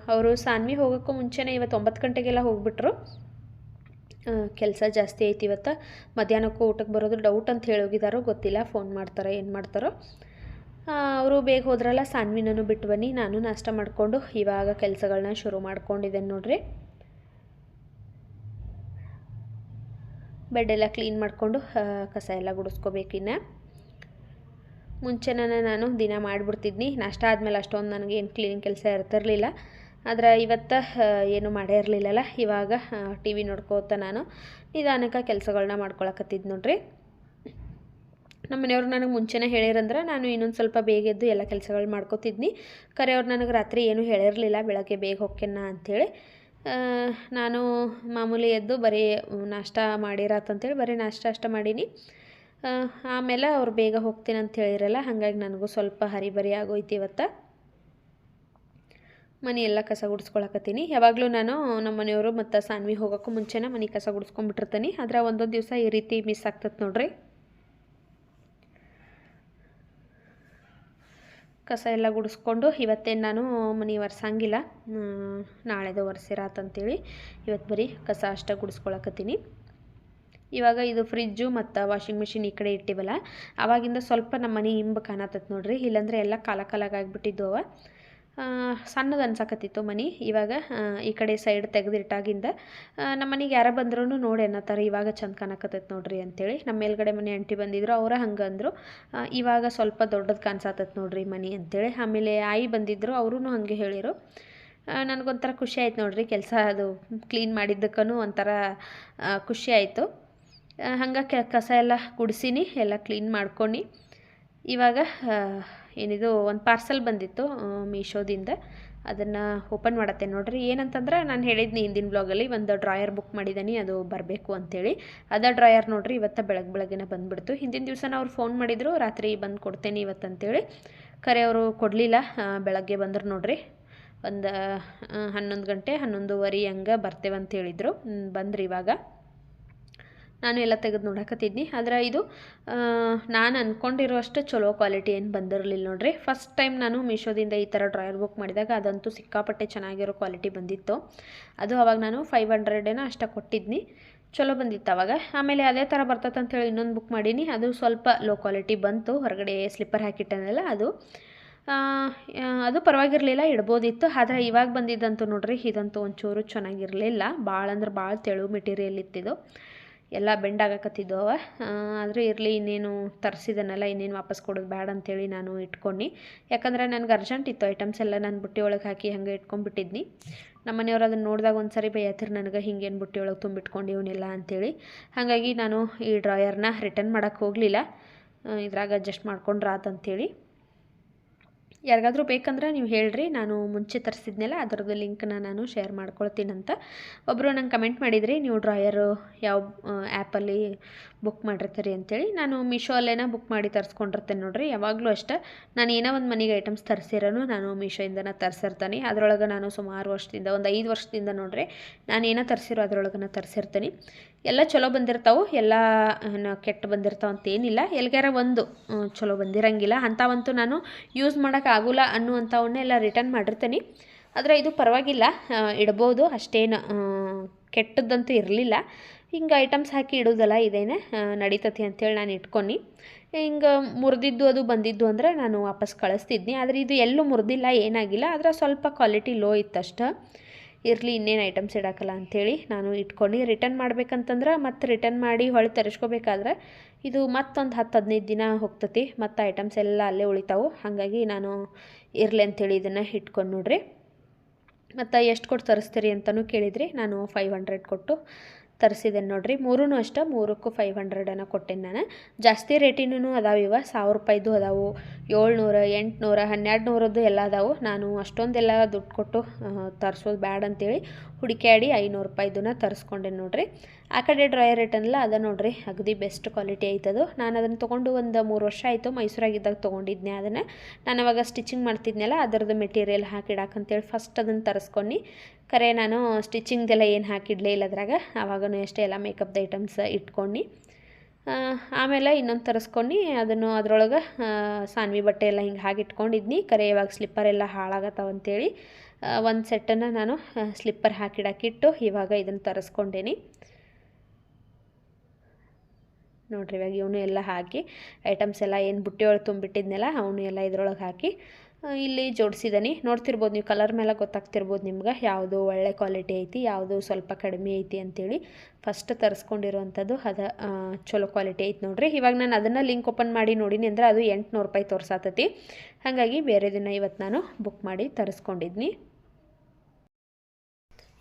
ಅವರು ಸಾನ್ವಿ ಹೋಗೋಕ್ಕೂ ಮುಂಚೆನೇ ಇವತ್ತು ಒಂಬತ್ತು ಗಂಟೆಗೆಲ್ಲ ಹೋಗ್ಬಿಟ್ರು. ಕೆಲಸ ಜಾಸ್ತಿ ಐತಿ ಇವತ್ತು. ಮಧ್ಯಾಹ್ನಕ್ಕೂ ಊಟಕ್ಕೆ ಬರೋದು ಡೌಟ್ ಅಂತ ಹೇಳಿ ಹೋಗಿದಾರೋ ಗೊತ್ತಿಲ್ಲ ಫೋನ್ ಮಾಡ್ತಾರೋ ಏನು ಮಾಡ್ತಾರೋ. ಅವರು ಬೇಗ ಹೋದ್ರಲ್ಲ ಸಾನ್ವಿನೂ ಬಿಟ್ಟು ಬನ್ನಿ ನಾನು ನಾಷ್ಟ ಮಾಡಿಕೊಂಡು ಇವಾಗ ಕೆಲಸಗಳನ್ನ ಶುರು ಮಾಡ್ಕೊಂಡಿದ್ದೇನೆ ನೋಡ್ರಿ. ಬೆಡ್ಡೆಲ್ಲ ಕ್ಲೀನ್ ಮಾಡಿಕೊಂಡು ಕಸ ಎಲ್ಲ ಗುಡಿಸ್ಕೋಬೇಕಿನ್ನ ಮುಂಚೆನೇ ನಾನು ದಿನ ಮಾಡಿಬಿಡ್ತಿದ್ನಿ. ನಾಷ್ಟ ಆದಮೇಲೆ ಅಷ್ಟೊಂದು ನನಗೆ ಏನು ಕ್ಲೀನಿಂಗ್ ಕೆಲಸ ಇರ್ತಿರಲಿಲ್ಲ. ಆದರೆ ಇವತ್ತು ಏನು ಮಾಡೇ ಇರಲಿಲ್ಲಲ್ಲ. ಇವಾಗ ಟಿ ವಿ ನೋಡ್ಕೋತ ನಾನು ನಿಧಾನಕ್ಕೆ ಕೆಲಸಗಳನ್ನ ಮಾಡ್ಕೊಳಕತ್ತಿದ್ದು ನೋಡ್ರಿ. ನಮ್ಮ ಮನೆಯವ್ರು ನನಗೆ ಮುಂಚೆನೇ ಹೇಳಿರಂದ್ರೆ ನಾನು ಇನ್ನೊಂದು ಸ್ವಲ್ಪ ಬೇಗ ಎದ್ದು ಎಲ್ಲ ಕೆಲಸಗಳು ಮಾಡ್ಕೋತಿದ್ನಿ. ಕರೆ ಅವ್ರು ನನಗೆ ರಾತ್ರಿ ಏನೂ ಹೇಳಿರಲಿಲ್ಲ. ಬೆಳಗ್ಗೆ ಬೇಗ ಹೋಗ್ಕೆನ ಅಂಥೇಳಿ ನಾನು ಮಾಮೂಲಿ ಎದ್ದು ಬರೀ ನಾಷ್ಟ ಮಾಡಿರಾತಂತೇಳಿ ಬರೀ ನಾಷ್ಟ ಅಷ್ಟ ಮಾಡೀನಿ. ಆಮೇಲೆ ಅವ್ರು ಬೇಗ ಹೋಗ್ತೀನಿ ಅಂತ ಹೇಳಿರಲ್ಲ, ಹಾಗಾಗಿ ನನಗೂ ಸ್ವಲ್ಪ ಹರಿಬರಿ ಆಗೋಯ್ತು ಇವತ್ತು. ಮನೆ ಎಲ್ಲ ಕಸ ಗುಡಿಸ್ಕೊಳಕತ್ತೀನಿ. ಯಾವಾಗಲೂ ನಾನು ನಮ್ಮ ಮನೆಯವರು ಮತ್ತು ಸಾನ್ವಿ ಹೋಗೋಕ್ಕೂ ಮುಂಚೆನೇ ಮನೆ ಕಸ ಗುಡಿಸ್ಕೊಂಡ್ಬಿಟ್ಟಿರ್ತೀನಿ. ಆದರೆ ಒಂದೊಂದು ದಿವಸ ಈ ರೀತಿ ಮಿಸ್ ಆಗ್ತದೆ ನೋಡ್ರಿ. ಕಸ ಎಲ್ಲ ಗುಡಿಸ್ಕೊಂಡು ಇವತ್ತೇನು ನಾನು ಮನೆ ಒರೆಸಂಗಿಲ್ಲ ನಾಳೆದು ಒರೆಸಿರಾತಂತೇಳಿ ಇವತ್ತು ಬರೀ ಕಸ ಅಷ್ಟೇ ಗುಡಿಸ್ಕೊಳಕತ್ತೀನಿ. ಇವಾಗ ಇದು ಫ್ರಿಜ್ಜು ಮತ್ತು ವಾಷಿಂಗ್ ಮಿಷಿನ್ ಈ ಕಡೆ ಇಟ್ಟಿವಲ್ಲ ಆವಾಗಿಂದ ಸ್ವಲ್ಪ ನಮ್ಮ ಮನೆ ಹಿಂಬ ಕಾಣತತ್ ನೋಡ್ರಿ. ಇಲ್ಲಾಂದ್ರೆ ಎಲ್ಲ ಕಾಲ ಕಾಲಾಗ ಅವ. ಸಣ್ಣದು ಅನ್ಸಕತ್ತಿತ್ತು ಮನೆ. ಇವಾಗ ಈ ಕಡೆ ಸೈಡ್ ತೆಗೆದಿಟ್ಟಾಗಿಂದ ನಮ್ಮ ಮನೆಗೆ ಯಾರ ಬಂದ್ರೂ ನೋಡಿ ಅನ್ನತ್ತಾರ, ಇವಾಗ ಚಂದ ಕಾಣಕತ್ತೈತೆ ನೋಡ್ರಿ ಅಂತೇಳಿ. ನಮ್ಮ ಮೇಲ್ಗಡೆ ಮನೆ ಆಂಟಿ ಬಂದಿದ್ರು, ಅವರ ಹಂಗೆ ಅಂದರು. ಇವಾಗ ಸ್ವಲ್ಪ ದೊಡ್ಡದು ಕಾಣಿಸತ್ತೈತೆ ನೋಡ್ರಿ ಮನೆ ಅಂತೇಳಿ. ಆಮೇಲೆ ಆಯಿ ಬಂದಿದ್ದರು ಅವರೂ ಹಾಗೆ ಹೇಳಿರು. ನನಗೊಂಥರ ಖುಷಿ ಆಯ್ತು ನೋಡ್ರಿ, ಕೆಲಸ ಅದು ಕ್ಲೀನ್ ಮಾಡಿದ್ದಕ್ಕೂ ಒಂಥರ ಖುಷಿ ಆಯಿತು. ಹಂಗೆ ಕಸ ಎಲ್ಲ ಗುಡಿಸಿನಿ, ಎಲ್ಲ ಕ್ಲೀನ್ ಮಾಡ್ಕೊಂಡು. ಇವಾಗ ಏನಿದು ಒಂದು ಪಾರ್ಸಲ್ ಬಂದಿತ್ತು ಮೀಶೋದಿಂದ ಅದನ್ನು ಓಪನ್ ಮಾಡತ್ತೆ ನೋಡ್ರಿ. ಏನಂತಂದ್ರೆ ನಾನು ಹೇಳಿದ್ನಿ ಹಿಂದಿನ ಬ್ಲಾಗಲ್ಲಿ ಒಂದು ಡ್ರಾಯರ್ ಬುಕ್ ಮಾಡಿದ್ದೀನಿ ಅದು ಬರಬೇಕು ಅಂತೇಳಿ. ಅದ ಡ್ರಾಯರ್ ನೋಡ್ರಿ ಇವತ್ತು ಬೆಳಗ್ಗೆ ಬೆಳಗ್ಗೆನೇ ಬಂದುಬಿಡ್ತು. ಹಿಂದಿನ ದಿವಸನ ಅವ್ರು ಫೋನ್ ಮಾಡಿದರು, ರಾತ್ರಿ ಬಂದು ಕೊಡ್ತೇನೆ ಇವತ್ತಂತೇಳಿ. ಕರೆ ಅವರು ಕೊಡಲಿಲ್ಲ ಬೆಳಗ್ಗೆ ಬಂದರು ನೋಡ್ರಿ. ಒಂದು ಹನ್ನೊಂದು ಗಂಟೆ, ಹನ್ನೊಂದುವರೆ ಹಂಗೆ ಬರ್ತೇವೆ ಅಂತ ಹೇಳಿದರು ಬಂದ್ರಿ ಇವಾಗ. ನಾನು ಎಲ್ಲ ತೆಗೆದು ನೋಡಕತ್ತಿದ್ನಿ. ಆದ್ರೆ ಇದು ನಾನು ಅಂದ್ಕೊಂಡಿರುವಷ್ಟು ಚಲೋ ಕ್ವಾಲಿಟಿ ಏನು ಬಂದಿರಲಿಲ್ಲ ನೋಡಿರಿ. ಫಸ್ಟ್ ಟೈಮ್ ನಾನು ಮೀಶೋದಿಂದ ಈ ಥರ ಡ್ರಾಯರ್ ಬುಕ್ ಮಾಡಿದಾಗ ಅದಂತೂ ಸಿಕ್ಕಾಪಟ್ಟೆ ಚೆನ್ನಾಗಿರೋ ಕ್ವಾಲಿಟಿ ಬಂದಿತ್ತು. ಅದು ಅವಾಗ ನಾನು ಫೈವ್ ಹಂಡ್ರೆಡೇನೋ ಅಷ್ಟೇ ಕೊಟ್ಟಿದ್ನಿ. ಚಲೋ ಬಂದಿತ್ತು ಅವಾಗ. ಆಮೇಲೆ ಅದೇ ಥರ ಬರ್ತದೆ ಅಂತೇಳಿ ಇನ್ನೊಂದು ಬುಕ್ ಮಾಡೀನಿ. ಅದು ಸ್ವಲ್ಪ ಲೋ ಕ್ವಾಲಿಟಿ ಬಂತು. ಹೊರಗಡೆ ಸ್ಲಿಪ್ಪರ್ ಹಾಕಿಟ್ಟನಲ್ಲ ಅದು. ಅದು ಪರವಾಗಿರಲಿಲ್ಲ, ಇಡ್ಬೋದಿತ್ತು. ಆದರೆ ಇವಾಗ ಬಂದಿದ್ದಂತೂ ನೋಡಿರಿ, ಇದಂತೂ ಒಂಚೂರು ಚೆನ್ನಾಗಿರಲಿಲ್ಲ. ಭಾಳ ಅಂದ್ರೆ ಭಾಳ ತೆಳು ಮೆಟೀರಿಯಲ್ ಇತ್ತಿದು ಎಲ್ಲ ಬೆಂಡ್ ಆಗಕತ್ತಿದ್ದು ಅವ ಆದರೂ ಇರಲಿ, ಇನ್ನೇನು ತರಿಸಿದನಲ್ಲ, ಇನ್ನೇನು ವಾಪಸ್ ಕೊಡೋದು ಬೇಡ ಅಂತೇಳಿ ನಾನು ಇಟ್ಕೊಂಡು. ಯಾಕಂದ್ರೆ ನನಗೆ ಅರ್ಜೆಂಟ್ ಇತ್ತು ಐಟಮ್ಸ್ ಎಲ್ಲ ನಾನು ಬುಟ್ಟಿ ಒಳಗೆ ಹಾಕಿ ಹಾಗೆ ಇಟ್ಕೊಂಡ್ಬಿಟ್ಟಿದ್ನಿ. ನಮ್ಮ ಮನೆಯವ್ರು ಅದನ್ನು ನೋಡಿದಾಗ ಒಂದು ಸರಿ ಬೈಯತ್ತಿರು ನನಗೆ, ಹಿಂಗೇನು ಬುಟ್ಟಿ ಒಳಗೆ ತುಂಬಿಟ್ಕೊಂಡು ಇವನ್ನೆಲ್ಲ ಅಂಥೇಳಿ ಹಾಗಾಗಿ ನಾನು ಈ ಡ್ರಾಯರ್ನ ರಿಟರ್ನ್ ಮಾಡೋಕ್ಕೆ ಹೋಗಲಿಲ್ಲ. ಇದ್ರಾಗ ಅಡ್ಜಸ್ಟ್ ಮಾಡ್ಕೊಂಡ್ರೆ ಆತಂತೇಳಿ ಯಾರಿಗಾದ್ರೂ ಬೇಕಂದ್ರೆ ನೀವು ಹೇಳ್ರಿ. ನಾನು ಮುಂಚೆ ತರಿಸಿದ್ನೆಲ್ಲ, ಅದರದ್ದು ಲಿಂಕ್ನ ನಾನು ಶೇರ್ ಮಾಡ್ಕೊಳ್ತೀನಂತ. ಒಬ್ಬರು ನಂಗೆ ಕಮೆಂಟ್ ಮಾಡಿದ್ರಿ, ನೀವು ಡ್ರಾಯರು ಯಾವ ಆ್ಯಪಲ್ಲಿ ಬುಕ್ ಮಾಡಿರ್ತೀರಿ ಅಂತೇಳಿ. ನಾನು ಮೀಶೋ ಅಲ್ಲೇನ ಬುಕ್ ಮಾಡಿ ತರಿಸ್ಕೊಂಡಿರ್ತೇನೆ ನೋಡಿರಿ, ಯಾವಾಗಲೂ ಅಷ್ಟೇ. ನಾನು ಏನೋ ಒಂದು ಮನೆಗೆ ಐಟಮ್ಸ್ ತರಿಸಿರೋನು ನಾನು ಮೀಶೋಯಿಂದನೇ ತರಿಸಿರ್ತೀನಿ. ಅದರೊಳಗೆ ನಾನು ಸುಮಾರು ವರ್ಷದಿಂದ, ಒಂದು ಐದು ವರ್ಷದಿಂದ ನೋಡಿರಿ, ನಾನು ಏನೋ ತರಿಸಿರೋ ಅದರೊಳಗನ ತರಿಸಿರ್ತೀನಿ. ಎಲ್ಲ ಚಲೋ ಬಂದಿರ್ತಾವೆ, ಎಲ್ಲ ಕೆಟ್ಟು ಬಂದಿರ್ತಾವೆ ಅಂತ ಏನಿಲ್ಲ. ಎಲ್ಗ್ಯಾರ ಒಂದು ಚಲೋ ಬಂದಿರಂಗಿಲ್ಲ. ಅಂಥವಂತೂ ನಾನು ಯೂಸ್ ಮಾಡೋಕ್ಕಾಗೋಲ್ಲ ಅನ್ನುವಂಥವನ್ನ ಎಲ್ಲ ರಿಟರ್ನ್ ಮಾಡಿರ್ತೀನಿ. ಆದರೆ ಇದು ಪರವಾಗಿಲ್ಲ ಇಡ್ಬೋದು. ಅಷ್ಟೇನು ಕೆಟ್ಟದ್ದಂತೂ ಇರಲಿಲ್ಲ. ಹಿಂಗೆ ಐಟಮ್ಸ್ ಹಾಕಿ ಇಡೋದಲ್ಲ ಇದೇನೆ ನಡೀತತಿ ಅಂಥೇಳಿ ನಾನು ಇಟ್ಕೊಂಡು. ಹಿಂಗೆ ಮುರಿದಿದ್ದು ಅದು ಬಂದಿದ್ದು ಅಂದರೆ ನಾನು ವಾಪಸ್ ಕಳಿಸ್ತಿದ್ನಿ. ಆದರೆ ಇದು ಎಲ್ಲೂ ಮುರಿದಿಲ್ಲ, ಏನಾಗಿಲ್ಲ. ಆದರೆ ಸ್ವಲ್ಪ ಕ್ವಾಲಿಟಿ ಲೋ ಇತ್ತಷ್ಟು. ಇರಲಿ, ಇನ್ನೇನು ಐಟಮ್ಸ್ ಇಡೋಕ್ಕಲ್ಲ ಅಂಥೇಳಿ ನಾನು ಇಟ್ಕೊಂಡು ರಿಟರ್ನ್ ಮಾಡ್ಬೇಕಂತಂದ್ರೆ ಮತ್ತೆ ರಿಟರ್ನ್ ಮಾಡಿ ಹೊಳೆ ತರಿಸ್ಕೋಬೇಕಾದ್ರೆ ಇದು ಮತ್ತೊಂದು ಹತ್ತು ಹದಿನೈದು ದಿನ ಹೋಗ್ತತಿ, ಮತ್ತು ಐಟಮ್ಸ್ ಎಲ್ಲ ಅಲ್ಲೇ ಉಳಿತಾವು. ಹಾಗಾಗಿ ನಾನು ಇರಲಿ ಅಂಥೇಳಿ ಇದನ್ನು ಇಟ್ಕೊಂಡು ನೋಡ್ರಿ. ಮತ್ತು ಎಷ್ಟು ಕೊಟ್ಟು ತರಿಸ್ತೀರಿ ಅಂತಲೂ ಕೇಳಿದ್ರಿ, ನಾನು ಫೈವ್ ಹಂಡ್ರೆಡ್ ಕೊಟ್ಟು ತರಿಸಿದ್ದೇನೆ ನೋಡಿರಿ. ಮೂರೂ ಅಷ್ಟೇ, ಮೂರಕ್ಕೂ ಫೈವ್ ಹಂಡ್ರೆಡನ್ನು ಕೊಟ್ಟೇನೆ ನಾನು. ಜಾಸ್ತಿ ರೇಟಿನೂ ಅದಾವೆ ಇವ, ಸಾವಿರ ರೂಪಾಯಿದು ಅದಾವು. ಏಳ್ನೂರ, ಎಂಟುನೂರ ಹನ್ನೆರಡು ನೂರದ್ದು ಎಲ್ಲ ಅದಾವು. ನಾನು ಅಷ್ಟೊಂದೆಲ್ಲ ದುಡ್ಡು ಕೊಟ್ಟು ತರಿಸೋದು ಬ್ಯಾಡ ಅಂತೇಳಿ ಹುಡುಕ್ಯಾಡಿ ಐನೂರು ರೂಪಾಯಿದನ್ನ ತರಿಸ್ಕೊಂಡೆ ನೋಡ್ರಿ. ಆ ಕಡೆ ಡ್ರಾಯರ್ ರೇಟನ್ನೆಲ್ಲ ಅದ ನೋಡ್ರಿ, ಅಗದಿ ಬೆಸ್ಟ್ ಕ್ವಾಲಿಟಿ ಐತದು ನಾನು ಅದನ್ನು ತೊಗೊಂಡು ಒಂದು ಮೂರು ವರ್ಷ ಆಯಿತು, ಮೈಸೂರಾಗಿದ್ದಾಗ ತೊಗೊಂಡಿದ್ದೆ ಅದನ್ನು. ನಾನು ಅವಾಗ ಸ್ಟಿಚಿಂಗ್ ಮಾಡ್ತಿದ್ನಲ್ಲ ಅದರದ್ದು ಮೆಟೀರಿಯಲ್ ಹಾಕಿಡಾಕಂತೇಳಿ ಫಸ್ಟ್ ಅದನ್ನು ತರಿಸ್ಕೊಂಡು, ಕರೆ ನಾನು ಸ್ಟಿಚಿಂಗ್ದೆಲ್ಲ ಏನು ಹಾಕಿಡಲೇ ಇಲ್ಲ ಅದ್ರಾಗ. ಆವಾಗೂ ಅಷ್ಟೇ ಎಲ್ಲ ಮೇಕಪ್ದ ಐಟಮ್ಸ್ ಇಟ್ಕೊಂಡು ಆಮೇಲೆ ಇನ್ನೊಂದು ತರಿಸ್ಕೊಂಡು, ಅದನ್ನು ಅದರೊಳಗೆ ಸಾನ್ವಿ ಬಟ್ಟೆ ಎಲ್ಲ ಹಿಂಗೆ ಹಾಕಿಟ್ಕೊಂಡಿದ್ನಿ. ಕರೆ ಇವಾಗ ಸ್ಲಿಪ್ಪರ್ ಎಲ್ಲ ಹಾಳಾಗತ್ತವಂತೇಳಿ ಒಂದು ಸೆಟ್ಟನ್ನು ನಾನು ಸ್ಲಿಪ್ಪರ್ ಹಾಕಿಡಾಕಿಟ್ಟು ಇವಾಗ ಇದನ್ನು ತರಿಸ್ಕೊಂಡೇನಿ. ನೋಡ್ರಿ ಇವಾಗ ಇವನು ಎಲ್ಲ ಹಾಕಿ ಐಟಮ್ಸ್ ಎಲ್ಲ ಏನು ಬುಟ್ಟಿ ಒಳಗೆ ತುಂಬಿಟ್ಟಿದ್ನೆಲ್ಲ, ಅವನು ಎಲ್ಲ ಇದ್ರೊಳಗೆ ಹಾಕಿ ಇಲ್ಲಿ ಜೋಡಿಸಿದ್ದೀನಿ ನೋಡ್ತಿರ್ಬೋದು ನೀವು ಕಲರ್ ಮೇಲೆ ಗೊತ್ತಾಗ್ತಿರ್ಬೋದು ನಿಮ್ಗೆ, ಯಾವುದು ಒಳ್ಳೆ ಕ್ವಾಲಿಟಿ ಐತಿ, ಯಾವುದು ಸ್ವಲ್ಪ ಕಡಿಮೆ ಐತಿ ಅಂತೇಳಿ. ಫಸ್ಟ್ ತರಿಸ್ಕೊಂಡಿರುವಂಥದ್ದು ಅದ ಚಲೋ ಕ್ವಾಲಿಟಿ ಐತಿ ನೋಡ್ರಿ. ಇವಾಗ ನಾನು ಅದನ್ನು ಲಿಂಕ್ ಓಪನ್ ಮಾಡಿ ನೋಡೀನಿ ಅಂದ್ರೆ ಅದು ಎಂಟುನೂರು ರೂಪಾಯಿ ತೋರ್ಸಾತತಿ. ಹಾಗಾಗಿ ಬೇರೆ ದಿನ ಇವತ್ತು ನಾನು ಬುಕ್ ಮಾಡಿ ತರಿಸ್ಕೊಂಡಿದ್ನಿ.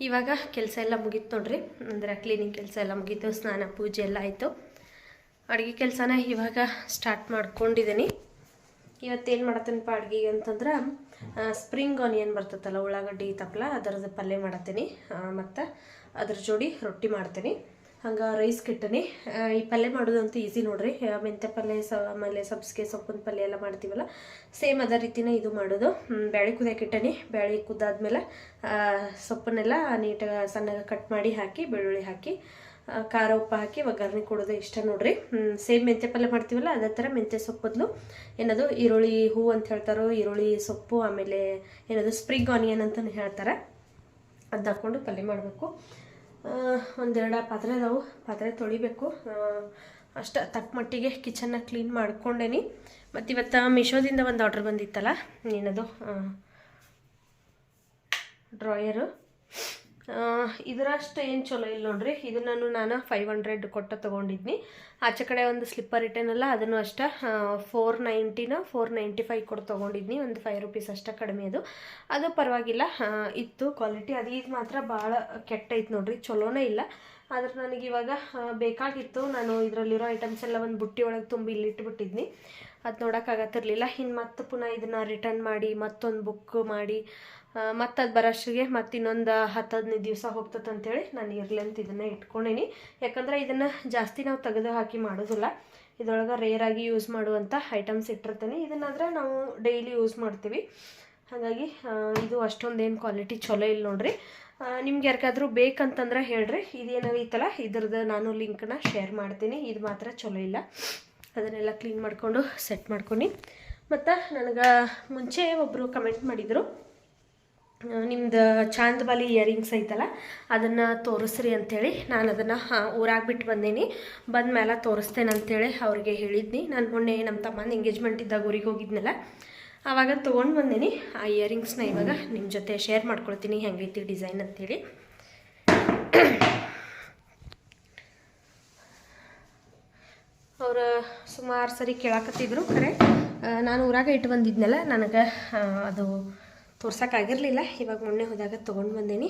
ಇವಾಗ ಕೆಲಸ ಎಲ್ಲ ಮುಗೀತು ನೋಡ್ರಿ. ಅಂದರೆ ಕ್ಲೀನಿಂಗ್ ಕೆಲಸ ಎಲ್ಲ ಮುಗೀತು, ಸ್ನಾನ, ಪೂಜೆ ಎಲ್ಲ ಆಯಿತು. ಅಡುಗೆ ಕೆಲಸನ ಇವಾಗ ಸ್ಟಾರ್ಟ್ ಮಾಡ್ಕೊಂಡಿದ್ದೀನಿ ಇವತ್ತೇನು ಮಾಡತ್ತೇನಪ್ಪ ಅಡುಗೆಗೆ ಅಂತಂದ್ರೆ ಸ್ಪ್ರಿಂಗ್ ಆನಿಯನ್ ಬರ್ತೈತಲ್ಲ ಉಳ್ಳಾಗಡ್ಡಿ ತಪ್ಪಲ ಅದರದ್ದು ಪಲ್ಯ ಮಾಡತ್ತೀನಿ. ಮತ್ತು ಅದ್ರ ಜೋಡಿ ರೊಟ್ಟಿ ಮಾಡ್ತೀನಿ. ಹಂಗೆ ರೈಸ್ ಕಿಟ್ಟನಿ. ಈ ಪಲ್ಯ ಮಾಡೋದಂತೂ ಈಸಿ ನೋಡ್ರಿ. ಮೆಂತ್ಯ ಪಲ್ಯ, ಸ, ಆಮೇಲೆ ಸಬ್ಸಿಗೆ ಸೊಪ್ಪಿನ ಪಲ್ಯ ಎಲ್ಲ ಮಾಡ್ತೀವಲ್ಲ ಸೇಮ್ ಅದೇ ರೀತಿನೇ ಇದು ಮಾಡೋದು. ಬ್ಯಾಳೆ ಕುದಿಯಕ್ಕೆ ಬ್ಯಾಳಿ ಕುದ್ದಾದ್ಮೇಲೆ ಸೊಪ್ಪನ್ನೆಲ್ಲ ನೀಟಾಗಿ ಸಣ್ಣಗೆ ಕಟ್ ಮಾಡಿ ಹಾಕಿ, ಬೆಳ್ಳುಳ್ಳಿ ಹಾಕಿ ಖಾರ, ಉಪ್ಪು ಹಾಕಿ, ಒಗ್ಗರಣೆ ಕೊಡೋದು ಇಷ್ಟ ನೋಡ್ರಿ. ಸೇಮ್ ಮೆಂತ್ಯ ಪಲ್ಯ ಮಾಡ್ತೀವಲ್ಲ, ಅದೇ ಥರ ಮೆಂತ್ಯ ಸೊಪ್ಪದ್ಲು. ಏನದು, ಈರುಳ್ಳಿ ಹೂ ಅಂತ ಹೇಳ್ತಾರೋ, ಈರುಳ್ಳಿ ಸೊಪ್ಪು, ಆಮೇಲೆ ಏನದು ಸ್ಪ್ರಿಂಗ್ ಆನಿಯನ್ ಅಂತಲೂ ಹೇಳ್ತಾರೆ. ಅದು ಹಾಕ್ಕೊಂಡು ಪಲ್ಯ ಮಾಡಬೇಕು. ಒಂದೆರಡು ಪಾತ್ರೆ ಅದಾವು ಪಾತ್ರೆ ತೊಳಿಬೇಕು. ಅಷ್ಟು ತಕ್ಕ ಮಟ್ಟಿಗೆ ಕಿಚನ್ನ ಕ್ಲೀನ್ ಮಾಡ್ಕೊಂಡೇನಿ. ಮತ್ತು ಇವತ್ತು ಮಿಶೋದಿಂದ ಒಂದು ಆರ್ಡ್ರ್ ಬಂದಿತ್ತಲ್ಲ ಏನದು ಡ್ರಾಯರು ಇದರಷ್ಟು ಏನು ಚಲೋ ಇಲ್ಲ ನೋಡ್ರಿ ಇದು ನಾನು ಫೈವ್ ಹಂಡ್ರೆಡ್ ಕೊಟ್ಟು ತೊಗೊಂಡಿದ್ನಿ. ಆಚೆ ಕಡೆ ಒಂದು ಸ್ಲಿಪ್ಪರ್ ಇಟ್ಟೇನಲ್ಲ, ಅದನ್ನು ಅಷ್ಟ ಫೋರ್ ನೈಂಟಿನ ಫೋರ್ ನೈಂಟಿ ಫೈವ್ ಕೊಟ್ಟು ತೊಗೊಂಡಿದ್ನಿ, ಒಂದು ಫೈವ್ ರುಪೀಸ್ ಅಷ್ಟೇ ಕಡಿಮೆ ಅದು. ಅದು ಪರವಾಗಿಲ್ಲ ಇತ್ತು ಕ್ವಾಲಿಟಿ ಅದು ಇದು ಮಾತ್ರ ಭಾಳ ಕೆಟ್ಟ ಐತೆ ನೋಡ್ರಿ, ಚಲೋನೇ ಇಲ್ಲ. ಆದ್ರೆ ನನಗೆ ಇವಾಗ ಬೇಕಾಗಿತ್ತು, ನಾನು ಇದರಲ್ಲಿರೋ ಐಟಮ್ಸ್ ಎಲ್ಲ ಒಂದು ಬುಟ್ಟಿ ಒಳಗೆ ತುಂಬಿ ಇಲ್ಲಿ ಇಟ್ಬಿಟ್ಟಿದ್ನಿ ಅದು ನೋಡೋಕ್ಕಾಗತ್ತಿರಲಿಲ್ಲ ಇನ್ನು ಮತ್ತೆ ಪುನಃ ಇದನ್ನು ರಿಟರ್ನ್ ಮಾಡಿ ಮತ್ತೊಂದು ಬುಕ್ ಮಾಡಿ ಮತ್ತು ಅದು ಬರೋಷ್ಟಿಗೆ ಮತ್ತೆ ಇನ್ನೊಂದು ಹತ್ತು ಹದಿನೈದು ದಿವಸ ಹೋಗ್ತದೆ ಅಂತೇಳಿ ನಾನು ಇರಲಿ ಅಂತ ಇದನ್ನು ಇಟ್ಕೊಂಡೀನಿ. ಯಾಕಂದ್ರೆ ಇದನ್ನು ಜಾಸ್ತಿ ನಾವು ತೆಗೆದು ಹಾಕಿ ಮಾಡೋದಿಲ್ಲ. ಇದರೊಳಗೆ ರೇರಾಗಿ ಯೂಸ್ ಮಾಡುವಂಥ ಐಟಮ್ಸ್ ಇಟ್ಟಿರ್ತೀನಿ. ಇದನ್ನಾದ್ರೆ ನಾವು ಡೈಲಿ ಯೂಸ್ ಮಾಡ್ತೀವಿ. ಹಾಗಾಗಿ ಇದು ಅಷ್ಟೊಂದೇನು ಕ್ವಾಲಿಟಿ ಚಲೋ ಇಲ್ಲ ನೋಡ್ರಿ. ನಿಮ್ಗೆ ಯಾರಿಗಾದ್ರೂ ಬೇಕಂತಂದ್ರೆ ಹೇಳ್ರಿ. ಇದೇನಾಗೈತಲ್ಲ ಇದ್ರದ್ದು ನಾನು ಲಿಂಕ್ನ ಶೇರ್ ಮಾಡ್ತೀನಿ. ಇದು ಮಾತ್ರ ಚಲೋ ಇಲ್ಲ. ಅದನ್ನೆಲ್ಲ ಕ್ಲೀನ್ ಮಾಡಿಕೊಂಡು ಸೆಟ್ ಮಾಡ್ಕೊಂಡು. ಮತ್ತು ನನಗೆ ಮುಂಚೆ ಒಬ್ಬರು ಕಮೆಂಟ್ ಮಾಡಿದರು ನಿಮ್ದು ಚಾಂದಬಾಲಿ ಇಯರಿಂಗ್ಸ್ ಐತಲ್ಲ, ಅದನ್ನು ತೋರಿಸ್ರಿ ಅಂಥೇಳಿ ನಾನು ಅದನ್ನು ಊರಾಗ ಬಿಟ್ಟು ಬಂದೀನಿ. ಬಂದ ಮೇಲೆ ತೋರಿಸ್ತೇನೆ ಅಂಥೇಳಿ ಅವ್ರಿಗೆ ಹೇಳಿದ್ನಿ. ನಾನು ಮೊನ್ನೆ ನಮ್ಮ ತಮ್ಮನ ಎಂಗೇಜ್ಮೆಂಟ್ ಇದ್ದಾಗ ಊರಿಗೆ ಹೋಗಿದ್ನಲ್ಲ ಆವಾಗ ತೊಗೊಂಡು ಬಂದೀನಿ. ಆ ಇಯರಿಂಗ್ಸ್ನ ಇವಾಗ ನಿಮ್ಮ ಜೊತೆ ಶೇರ್ ಮಾಡ್ಕೊಳ್ತೀನಿ ಹೆಂಗೈತಿ ಡಿಸೈನ್ ಅಂತೇಳಿ. ಅವರು ಸುಮಾರು ಸರಿ ಕೇಳಾಕತ್ತಿದ್ರು, ಖರೆ. ನಾನು ಊರಾಗ ಇಟ್ಟು ಬಂದಿದ್ನಲ್ಲ, ನನಗೆ ಅದು ತೋರ್ಸೋಕ್ಕಾಗಿರಲಿಲ್ಲ ಇವಾಗ ಮೊನ್ನೆ ಹೋದಾಗ ತೊಗೊಂಡು ಬಂದೀನಿ.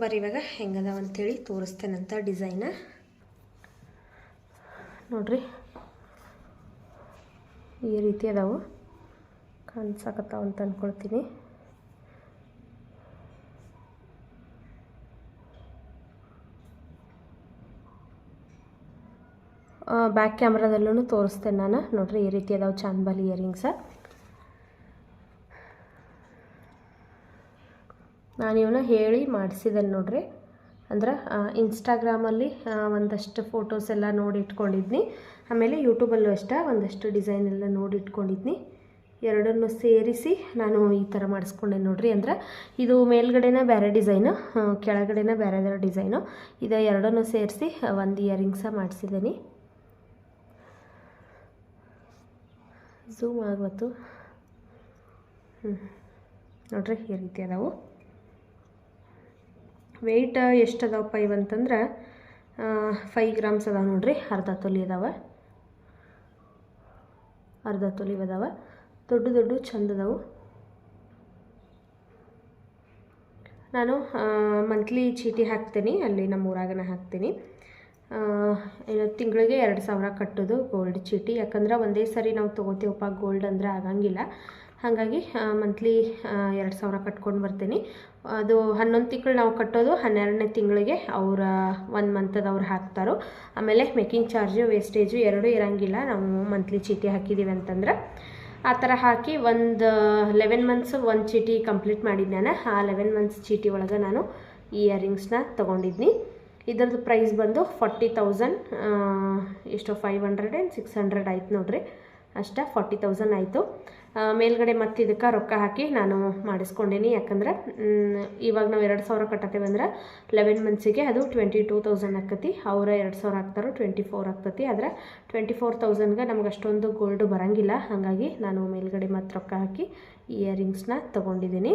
ಬರ್ರಿ ಇವಾಗ ಹೆಂಗದಾವ ಅಂತೇಳಿ ತೋರಿಸ್ತೇನಂತ ಡಿಸೈನ. ನೋಡ್ರಿ. ಈ ರೀತಿ ಅದಾವು. ಕಾಣಿಸಕತ್ತಾವ ಅಂತ ಅಂದ್ಕೊಳ್ತೀನಿ ಬ್ಯಾಕ್ ಕ್ಯಾಮ್ರಾದಲ್ಲೂ ತೋರಿಸ್ತೇನೆ ನಾನು. ನೋಡ್ರಿ, ಈ ರೀತಿ ಅದಾವೆ ಚಾಂದ್ಬಾಲಿ ಇಯರಿಂಗ್ಸ ನಾನು ಇವನ್ನ ಹೇಳಿ ಮಾಡಿಸಿದ್ದೇನೆ ನೋಡ್ರಿ. ಅಂದ್ರೆ ಇನ್ಸ್ಟಾಗ್ರಾಮಲ್ಲಿ ಒಂದಷ್ಟು ಫೋಟೋಸ್ ಎಲ್ಲ ನೋಡಿ ಇಟ್ಕೊಂಡಿದ್ನಿ ಆಮೇಲೆ ಯೂಟ್ಯೂಬಲ್ಲೂ ಅಷ್ಟೇ ಒಂದಷ್ಟು ಡಿಸೈನ್ ಎಲ್ಲ ನೋಡಿ ಇಟ್ಕೊಂಡಿದ್ನಿ ಎರಡನ್ನು ಸೇರಿಸಿ ನಾನು ಈ ಥರ ಮಾಡಿಸ್ಕೊಂಡೆ ನೋಡ್ರಿ. ಅಂದ್ರೆ, ಇದು ಮೇಲ್ಗಡೆನ ಬೇರೆ ಡಿಸೈನು ಕೆಳಗಡೆನ ಬೇರೆ ಬೇರೆ ಡಿಸೈನು ಇದು ಎರಡನ್ನು ಸೇರಿಸಿ ಒಂದು ಇಯರಿಂಗ್ಸ ಮಾಡಿಸಿದ್ದೀನಿ ಝೂಮ್ ಆಗೋತು ಹ್ಞೂ ನೋಡ್ರಿ, ಈ ರೀತಿ ಅದಾವು. ವೆಯ್ಟ್ ಎಷ್ಟು ಅದಾವಪ್ಪ ಇವಂತಂದ್ರೆ ಫೈ ಗ್ರಾಮ್ಸ್ ಅದಾವೆ ನೋಡ್ರಿ, ಅರ್ಧ ತೊಲಿ ಅದಾವ. ಅರ್ಧ ತೊಲಿ ಅದಾವ. ದೊಡ್ಡ ದೊಡ್ಡ ಚಂದ ಅದಾವು. ನಾನು ಮಂತ್ಲಿ ಚೀಟಿ ಹಾಕ್ತೀನಿ, ಅಲ್ಲಿ ನಮ್ಮ ಊರಾಗನ ಹಾಕ್ತೀನಿ. ಏನು ತಿಂಗಳಿಗೆ ಎರಡು ಸಾವಿರ ಕಟ್ಟೋದು ಗೋಲ್ಡ್ ಚೀಟಿ. ಯಾಕಂದ್ರೆ ಒಂದೇ ಸರಿ ನಾವು ತೊಗೋತೀವಪ್ಪ ಗೋಲ್ಡ್ ಅಂದರೆ ಆಗಂಗಿಲ್ಲ. ಹಾಗಾಗಿ ಮಂತ್ಲಿ ಎರಡು ಸಾವಿರ ಕಟ್ಕೊಂಡು ಬರ್ತೀನಿ. ಅದು ಹನ್ನೊಂದು ತಿಂಗಳು ನಾವು ಕಟ್ಟೋದು, ಹನ್ನೆರಡನೇ ತಿಂಗಳಿಗೆ ಅವರ, ಒಂದು ಮಂತದ ಅವ್ರು ಹಾಕ್ತಾರೋ. ಆಮೇಲೆ ಮೇಕಿಂಗ್ ಚಾರ್ಜು ವೇಸ್ಟೇಜು ಎರಡೂ ಇರೋಂಗಿಲ್ಲ. ನಾವು ಮಂತ್ಲಿ ಚೀಟಿ ಹಾಕಿದ್ದೀವಿ ಅಂತಂದ್ರೆ. ಆ ಥರ ಹಾಕಿ ಒಂದು ಲೆವೆನ್ ಮಂತ್ಸ್ ಒಂದು ಚೀಟಿ ಕಂಪ್ಲೀಟ್ ಮಾಡಿದ್ದು ನಾನು ಆ ಲೆವೆನ್ ಮಂತ್ಸ್ ಚೀಟಿ ಒಳಗೆ ನಾನು ಈ ಇಯರಿಂಗ್ಸ್ನ ತೊಗೊಂಡಿದ್ನಿ. ಇದರದ್ದು ಪ್ರೈಸ್ ಬಂದು ಫಾರ್ಟಿ ತೌಸಂಡ್ ಎಷ್ಟು five hundred and six hundred ಆಯ್ತು ನೋಡಿರಿ. ಅಷ್ಟೇ ಫಾರ್ಟಿ ತೌಸಂಡ್ ಆಯಿತು. ಮೇಲ್ಗಡೆ ಮತ್ತೆ ಇದಕ್ಕೆ ರೊಕ್ಕ ಹಾಕಿ ನಾನು ಮಾಡಿಸ್ಕೊಂಡೇನಿ. ಯಾಕಂದ್ರೆ ಇವಾಗ ನಾವು ಎರಡು ಸಾವಿರ ಕಟ್ಟತ್ತೇವೆ ಅಂದ್ರೆ ಲೆವೆನ್ ಮಂತ್ಸಿಗೆ ಅದು ಟ್ವೆಂಟಿ ಟೂ ತೌಸಂಡ್ ಆಕತಿ. ಅವರ ಎರಡು ಸಾವಿರ ಹಾಕ್ತಾರೋ ಟ್ವೆಂಟಿ ಫೋರ್ ಆಗ್ತತಿ ಆದರೆ ಟ್ವೆಂಟಿ ಫೋರ್ ತೌಸಂಡ್ಗೆ ನಮ್ಗೆ ಅಷ್ಟೊಂದು ಗೋಲ್ಡ್ ಬರೋಂಗಿಲ್ಲ. ಹಾಗಾಗಿ ನಾನು ಮೇಲ್ಗಡೆ ಮತ್ತೆ ರೊಕ್ಕ ಹಾಕಿ ಇಯರಿಂಗ್ಸ್ನ ತೊಗೊಂಡಿದ್ದೀನಿ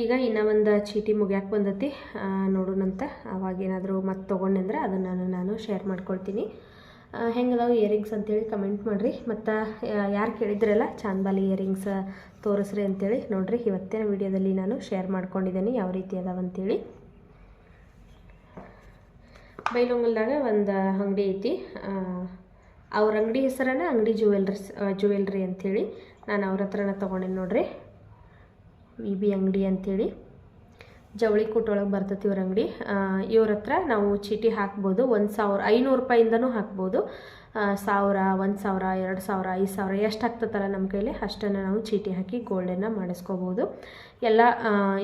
ಈಗ ಇನ್ನೂ ಒಂದು ಚೀಟಿ ಮುಗ್ಯಾಕೆ ಬಂದತಿ. ನೋಡೋಣಂತ. ಅವಾಗೇನಾದರೂ ಮತ್ತೆ ತೊಗೊಂಡೆಂದ್ರೆ ಅದನ್ನು ನಾನು ಶೇರ್ ಮಾಡ್ಕೊಳ್ತೀನಿ. ಹೆಂಗದಾವು ಇಯರಿಂಗ್ಸ್ ಅಂತೇಳಿ ಕಮೆಂಟ್ ಮಾಡಿರಿ. ಮತ್ತು ಯಾರು ಕೇಳಿದ್ರಲ್ಲ ಚಾಂದ್ಬಾಲಿ ಇಯರಿಂಗ್ಸ್ ತೋರಿಸ್ರಿ ಅಂತೇಳಿ ನೋಡಿರಿ. ಇವತ್ತಿನ ವಿಡಿಯೋದಲ್ಲಿ ನಾನು ಶೇರ್ ಮಾಡ್ಕೊಂಡಿದ್ದೀನಿ ಯಾವ ರೀತಿ ಅದಾವ ಅಂತೇಳಿ. ಬೈಲೊಂಗಲ್ದಾಗ ಒಂದು ಅಂಗಡಿ ಐತಿ. ಅವ್ರ ಅಂಗಡಿ ಹೆಸರನ್ನ ಅಂಗಡಿ ಜುವೆಲ್ರಸ್ ಜುವೆಲ್ರಿ ಅಂಥೇಳಿ ನಾನು ಅವ್ರ ಹತ್ರನ ತೊಗೊಂಡೇನಿ ನೋಡ್ರಿ. ವಿ ಬಿ ಅಂಗಡಿ ಅಂಥೇಳಿ ಜವಳಿ ಕೂಟೊಳಗೆ ಬರ್ತೈತಿ ಇವ್ರ ಅಂಗಡಿ. ಇವ್ರ ಹತ್ರ ನಾವು ಚೀಟಿ ಹಾಕ್ಬೋದು. ಒಂದು ಸಾವಿರ, ಐನೂರು ರೂಪಾಯಿಂದನೂ ಹಾಕ್ಬೋದು. ಸಾವಿರ, ಒಂದು ಸಾವಿರ, ಎರಡು ಸಾವಿರ, ಐದು ಸಾವಿರ ಎಷ್ಟು ಆಗ್ತದಲ್ಲ ನಮ್ಮ ಕೈಲಿ ಅಷ್ಟನ್ನು ನಾವು ಚೀಟಿ ಹಾಕಿ ಗೋಲ್ಡನ್ನು ಮಾಡಿಸ್ಕೋಬೋದು. ಎಲ್ಲ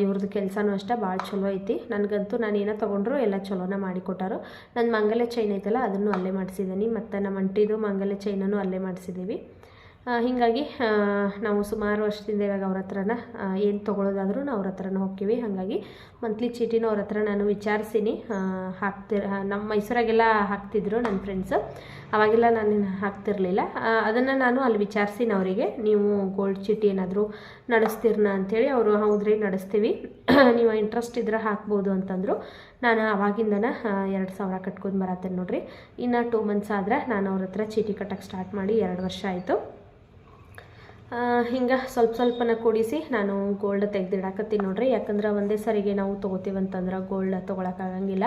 ಇವ್ರದ್ದು ಕೆಲಸನೂ ಅಷ್ಟೇ ಭಾಳ ಚಲೋ ಐತಿ. ನನಗಂತೂ ನಾನು ಏನೋ ತೊಗೊಂಡ್ರು ಎಲ್ಲ ಚಲೋನ ಮಾಡಿಕೊಟ್ಟಾರು. ನನ್ನ ಮಂಗಲ್ಯ ಚೈನ್ ಐತಲ್ಲ, ಅದನ್ನು ಅಲ್ಲೇ ಮಾಡಿಸಿದ್ದೀನಿ ಮತ್ತು ನಮ್ಮ ಅಂಟಿದು ಮಂಗಲ್ಯ ಚೈನನ್ನು ಅಲ್ಲೇ ಮಾಡಿಸಿದ್ದೀವಿ ಹೀಗಾಗಿ ನಾವು ಸುಮಾರು ವರ್ಷದಿಂದ ಇವಾಗ ಅವ್ರ ಹತ್ರನ ಏನು ತೊಗೊಳೋದಾದ್ರೂ ನಾವು ಅವ್ರ ಹತ್ರನ ಹೋಗ್ತೀವಿ. ಹಾಗಾಗಿ ಮಂತ್ಲಿ ಚೀಟಿನೂ ಅವ್ರ ಹತ್ರ ನಾನು ವಿಚಾರಿಸಿನಿ ಹಾಕ್ತಿರ್ ನಮ್ಮ ಮೈಸೂರಾಗೆಲ್ಲ ಹಾಕ್ತಿದ್ರು ನನ್ನ ಫ್ರೆಂಡ್ಸು ಅವಾಗೆಲ್ಲ ನಾನು ಹಾಕ್ತಿರ್ಲಿಲ್ಲ. ಅದನ್ನು ನಾನು ಅಲ್ಲಿ ವಿಚಾರಿಸಿನಿ ಅವರಿಗೆ. ನೀವು ಗೋಲ್ಡ್ ಚೀಟಿ ಏನಾದರೂ ನಡೆಸ್ತೀರ್ನ ಅಂಥೇಳಿ ಅವರು, ಹೌದ್ರಿ, ನಡೆಸ್ತೀವಿ. ನೀವು ಇಂಟ್ರೆಸ್ಟ್ ಇದ್ರೆ ಹಾಕ್ಬೋದು ಅಂತಂದರು. ನಾನು ಅವಾಗಿಂದನ ಎರಡು ಸಾವಿರ ಕಟ್ಕೊಂಡು ಬರತ್ತೇನೆ ನೋಡಿರಿ. ಇನ್ನು ಟೂ ಮಂತ್ಸ್ ಆದ್ರೆ ನಾನು ಅವ್ರ ಹತ್ರ ಚೀಟಿ ಕಟ್ಟಕ್ಕೆ ಸ್ಟಾರ್ಟ್ ಮಾಡಿ ಎರಡು ವರ್ಷ ಆಯಿತು. ಹಿಂಗೆ ಸ್ವಲ್ಪ ಸ್ವಲ್ಪನ ಕೂಡಿಸಿ ನಾನು ಗೋಲ್ಡ್ ತೆಗೆದಿಡಾಕತ್ತೀನಿ ನೋಡ್ರಿ. ಯಾಕಂದ್ರೆ ಒಂದೇ ಸರಿಗೆ ನಾವು ತೊಗೋತೀವಂತಂದ್ರೆ ಗೋಲ್ಡ್ ತೊಗೊಳಕ್ಕಾಗಂಗಿಲ್ಲ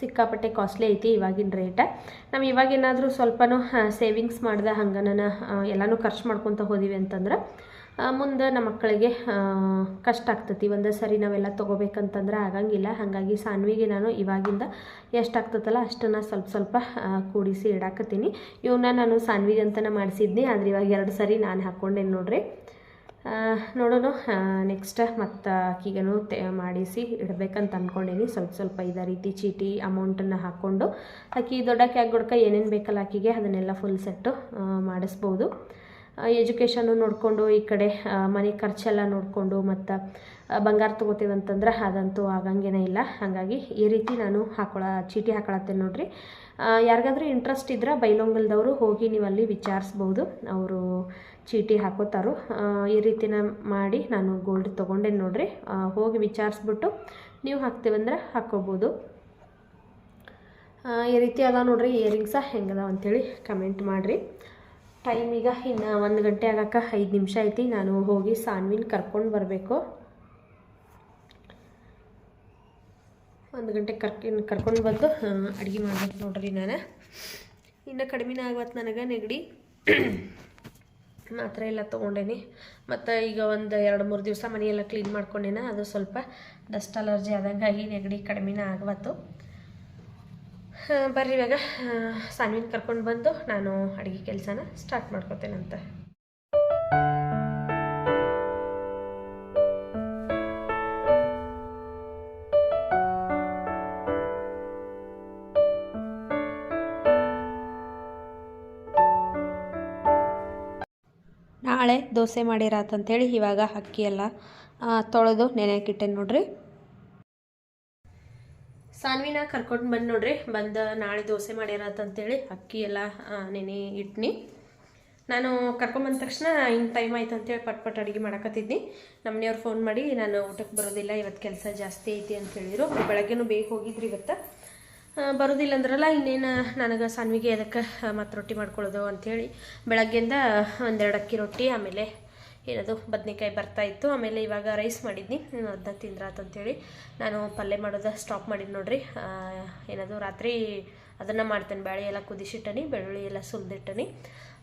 ಸಿಕ್ಕಾಪಟ್ಟೆ ಕಾಸ್ಟ್ಲಿ ಐತಿ ಇವಾಗಿನ ರೇಟ ನಾವು ಇವಾಗೇನಾದರೂ ಸ್ವಲ್ಪನೂ ಸೇವಿಂಗ್ಸ್ ಮಾಡ್ದೆ ಹಂಗನ ಎಲ್ಲನೂ ಖರ್ಚು ಮಾಡ್ಕೊತ ಹೋದಿವಿ ಅಂತಂದ್ರೆ ಮುಂದೆ ನಮ್ಮ ಮಕ್ಕಳಿಗೆ ಕಷ್ಟ ಆಗ್ತತಿ. ಒಂದೇ ಸರಿ ನಾವೆಲ್ಲ ತೊಗೋಬೇಕಂತಂದ್ರೆ ಆಗಂಗಿಲ್ಲ. ಹಾಗಾಗಿ ಸಾನ್ವಿಗೆ ನಾನು ಇವಾಗಿಂದ ಎಷ್ಟು ಆಗ್ತದಲ್ಲ ಅಷ್ಟನ್ನು ಸ್ವಲ್ಪ ಸ್ವಲ್ಪ ಕೂಡಿಸಿ ಇಡಾಕತ್ತೀನಿ. ಇವನ್ನ ನಾನು ಸಾನ್ವಿಗೆ ಅಂತಲೇ ಮಾಡಿಸಿದ್ನಿ. ಆದ್ರೆ ಇವಾಗ ಎರಡು ಸರಿ ನಾನು ಹಾಕ್ಕೊಂಡೇನು ನೋಡ್ರಿ. ನೋಡೋಣ ನೆಕ್ಸ್ಟ್ ಮತ್ತು ಆಕಿಗೇನು ತೆ, ಮಾಡಿಸಿ ಇಡಬೇಕಂತ ಅಂದ್ಕೊಂಡೀನಿ ಸ್ವಲ್ಪ ಸ್ವಲ್ಪ ಇದೇ ರೀತಿ ಚೀಟಿ ಅಮೌಂಟನ್ನು ಹಾಕ್ಕೊಂಡು ಆಕಿ ದೊಡ್ಡ ಕ್ಯಾಗ್ ಗುಡ್ಕ ಏನೇನು ಬೇಕಲ್ಲ ಆಕಿಗೆ, ಅದನ್ನೆಲ್ಲ ಫುಲ್ ಸೆಟ್ಟು ಮಾಡಿಸ್ಬೋದು. ಎಜುಕೇಷನ್ನು ನೋಡಿಕೊಂಡು, ಈ ಕಡೆ ಮನೆ ಖರ್ಚೆಲ್ಲ ನೋಡಿಕೊಂಡು ಮತ್ತು ಬಂಗಾರ ತೊಗೋತೀವಂತಂದ್ರೆ ಅದಂತೂ ಆಗಂಗೇನೇ ಇಲ್ಲ. ಹಾಗಾಗಿ ಈ ರೀತಿ ನಾನು ಹಾಕೊಳ, ಚೀಟಿ ಹಾಕೊಳತ್ತೇನೆ ನೋಡಿರಿ. ಯಾರಿಗಾದ್ರೂ ಇಂಟ್ರೆಸ್ಟ್ ಇದ್ರೆ ಬೈಲೊಂಗಲ್ದವರು ಹೋಗಿ ನೀವು ಅಲ್ಲಿ ವಿಚಾರಿಸ್ಬೋದು. ಅವರು ಚೀಟಿ ಹಾಕೋತಾರು. ಈ ರೀತಿನ ಮಾಡಿ ನಾನು ಗೋಲ್ಡ್ ತೊಗೊಂಡೆ ನೋಡಿರಿ. ಹೋಗಿ ವಿಚಾರಿಸ್ಬಿಟ್ಟು ನೀವು ಹಾಕ್ತೀವಂದ್ರೆ ಹಾಕ್ಕೋಬೋದು ಈ ರೀತಿ ಅದ ನೋಡ್ರಿ ಇಯರಿಂಗ್ಸ ಹೆಂಗದ ಅಂಥೇಳಿ ಕಮೆಂಟ್ ಮಾಡಿರಿ. ಟೈಮ್ ಈಗ ಇನ್ನು ಒಂದು ಗಂಟೆ ಆಗಕ್ಕೆ ಐದು ನಿಮಿಷ ಐತಿ. ನಾನು ಹೋಗಿ ಸಾನ್ವಿನ ಕರ್ಕೊಂಡು ಬರಬೇಕು. ಒಂದು ಗಂಟೆ ಕರ್ಕೊಂಡು ಕರ್ಕೊಂಡು ಬಂದು ಅಡುಗೆ ಮಾಡ್ಬೇಕು ನೋಡ್ರಿ ನಾನು. ಇನ್ನು ಕಡಿಮೆನೇ ಆಗವತ್ತು ನನಗೆ ನೆಗಡಿ. ಮಾತ್ರ ಎಲ್ಲ ತೊಗೊಂಡೇನಿ. ಮತ್ತು ಈಗ ಒಂದು ಎರಡು ಮೂರು ದಿವಸ ಮನೆಯೆಲ್ಲ ಕ್ಲೀನ್ ಮಾಡ್ಕೊಂಡೇನ, ಅದು ಸ್ವಲ್ಪ ಡಸ್ಟ್ ಅಲರ್ಜಿ ಆದಂಗಾಗಿ ನೆಗಡಿ ಕಡಿಮೆನೇ ಆಗವತ್ತು. ಬರ್ರಿ ಇವಾಗ. ಸಾನ್ವಿನ ಕರ್ಕೊಂಡು ಬಂದು ನಾನು ಅಡುಗೆ ಕೆಲಸನ ಸ್ಟಾರ್ಟ್ ಮಾಡ್ಕೋತೇನಂತೆ. ನಾಳೆ ದೋಸೆ ಮಾಡಿರಾತಂತೇಳಿ ಇವಾಗ ಅಕ್ಕಿ ಎಲ್ಲ ತೊಳೆದು ನೆನೆಯಕ್ಕಿಟ್ಟೆ ನೋಡ್ರಿ. ಸಾನ್ವಿನ ಕರ್ಕೊಂಡು ಬಂದು ನೋಡ್ರಿ, ಬಂದು ನಾಳೆ ದೋಸೆ ಮಾಡ್ಯಾರತ್ತಂತೇಳಿ ಅಕ್ಕಿ ಎಲ್ಲ ನೆನೆ ಇಟ್ನಿ. ನಾನು ಕರ್ಕೊಂಬಂದ ತಕ್ಷಣ ಹಿಂಗೆ ಟೈಮ್ ಆಯ್ತು ಅಂತೇಳಿ ಪಟ್ ಪಟ್ ಅಡುಗೆ ಮಾಡಕತ್ತಿದ್ನಿ. ನಮ್ಮನೆಯವ್ರು ಫೋನ್ ಮಾಡಿ, ನಾನು ಊಟಕ್ಕೆ ಬರೋದಿಲ್ಲ ಇವತ್ತು ಕೆಲಸ ಜಾಸ್ತಿ ಐತಿ ಅಂತ ಹೇಳಿದರು ಬೆಳಗ್ಗೆನೂ ಬೇಗ ಹೋಗಿದ್ರು ಇವತ್ತು. ಬರೋದಿಲ್ಲ ಅಂದ್ರಲ್ಲ, ಇನ್ನೇನು ನನಗೆ ಸಾನ್ವಿಗೆ ಅದಕ್ಕೆ ಮತ್ತು ರೊಟ್ಟಿ ಮಾಡ್ಕೊಳ್ಳೋದು ಅಂಥೇಳಿ ಬೆಳಗ್ಗೆಯಿಂದ ಒಂದೆರಡು ಅಕ್ಕಿ ರೊಟ್ಟಿ, ಆಮೇಲೆ ಏನದು, ಬದನೆಕಾಯಿ ಬರ್ತಾ ಇತ್ತು. ಆಮೇಲೆ ಇವಾಗ ರೈಸ್ ಮಾಡಿದ್ನಿ. ಅದನ್ನ ತಿಂದ್ರಾತಂತೇಳಿ ನಾನು ಪಲ್ಯ ಮಾಡೋದು ಸ್ಟಾಪ್ ಮಾಡಿದ್ದು ನೋಡ್ರಿ. ಏನದು, ರಾತ್ರಿ ಅದನ್ನು ಮಾಡ್ತೇನೆ. ಬೇಳೆ ಎಲ್ಲ ಕುದಿಸಿಟ್ಟನಿ, ಬೆಳ್ಳುಳ್ಳಿ ಎಲ್ಲ ಸುಲಿದಿಟ್ಟನಿ.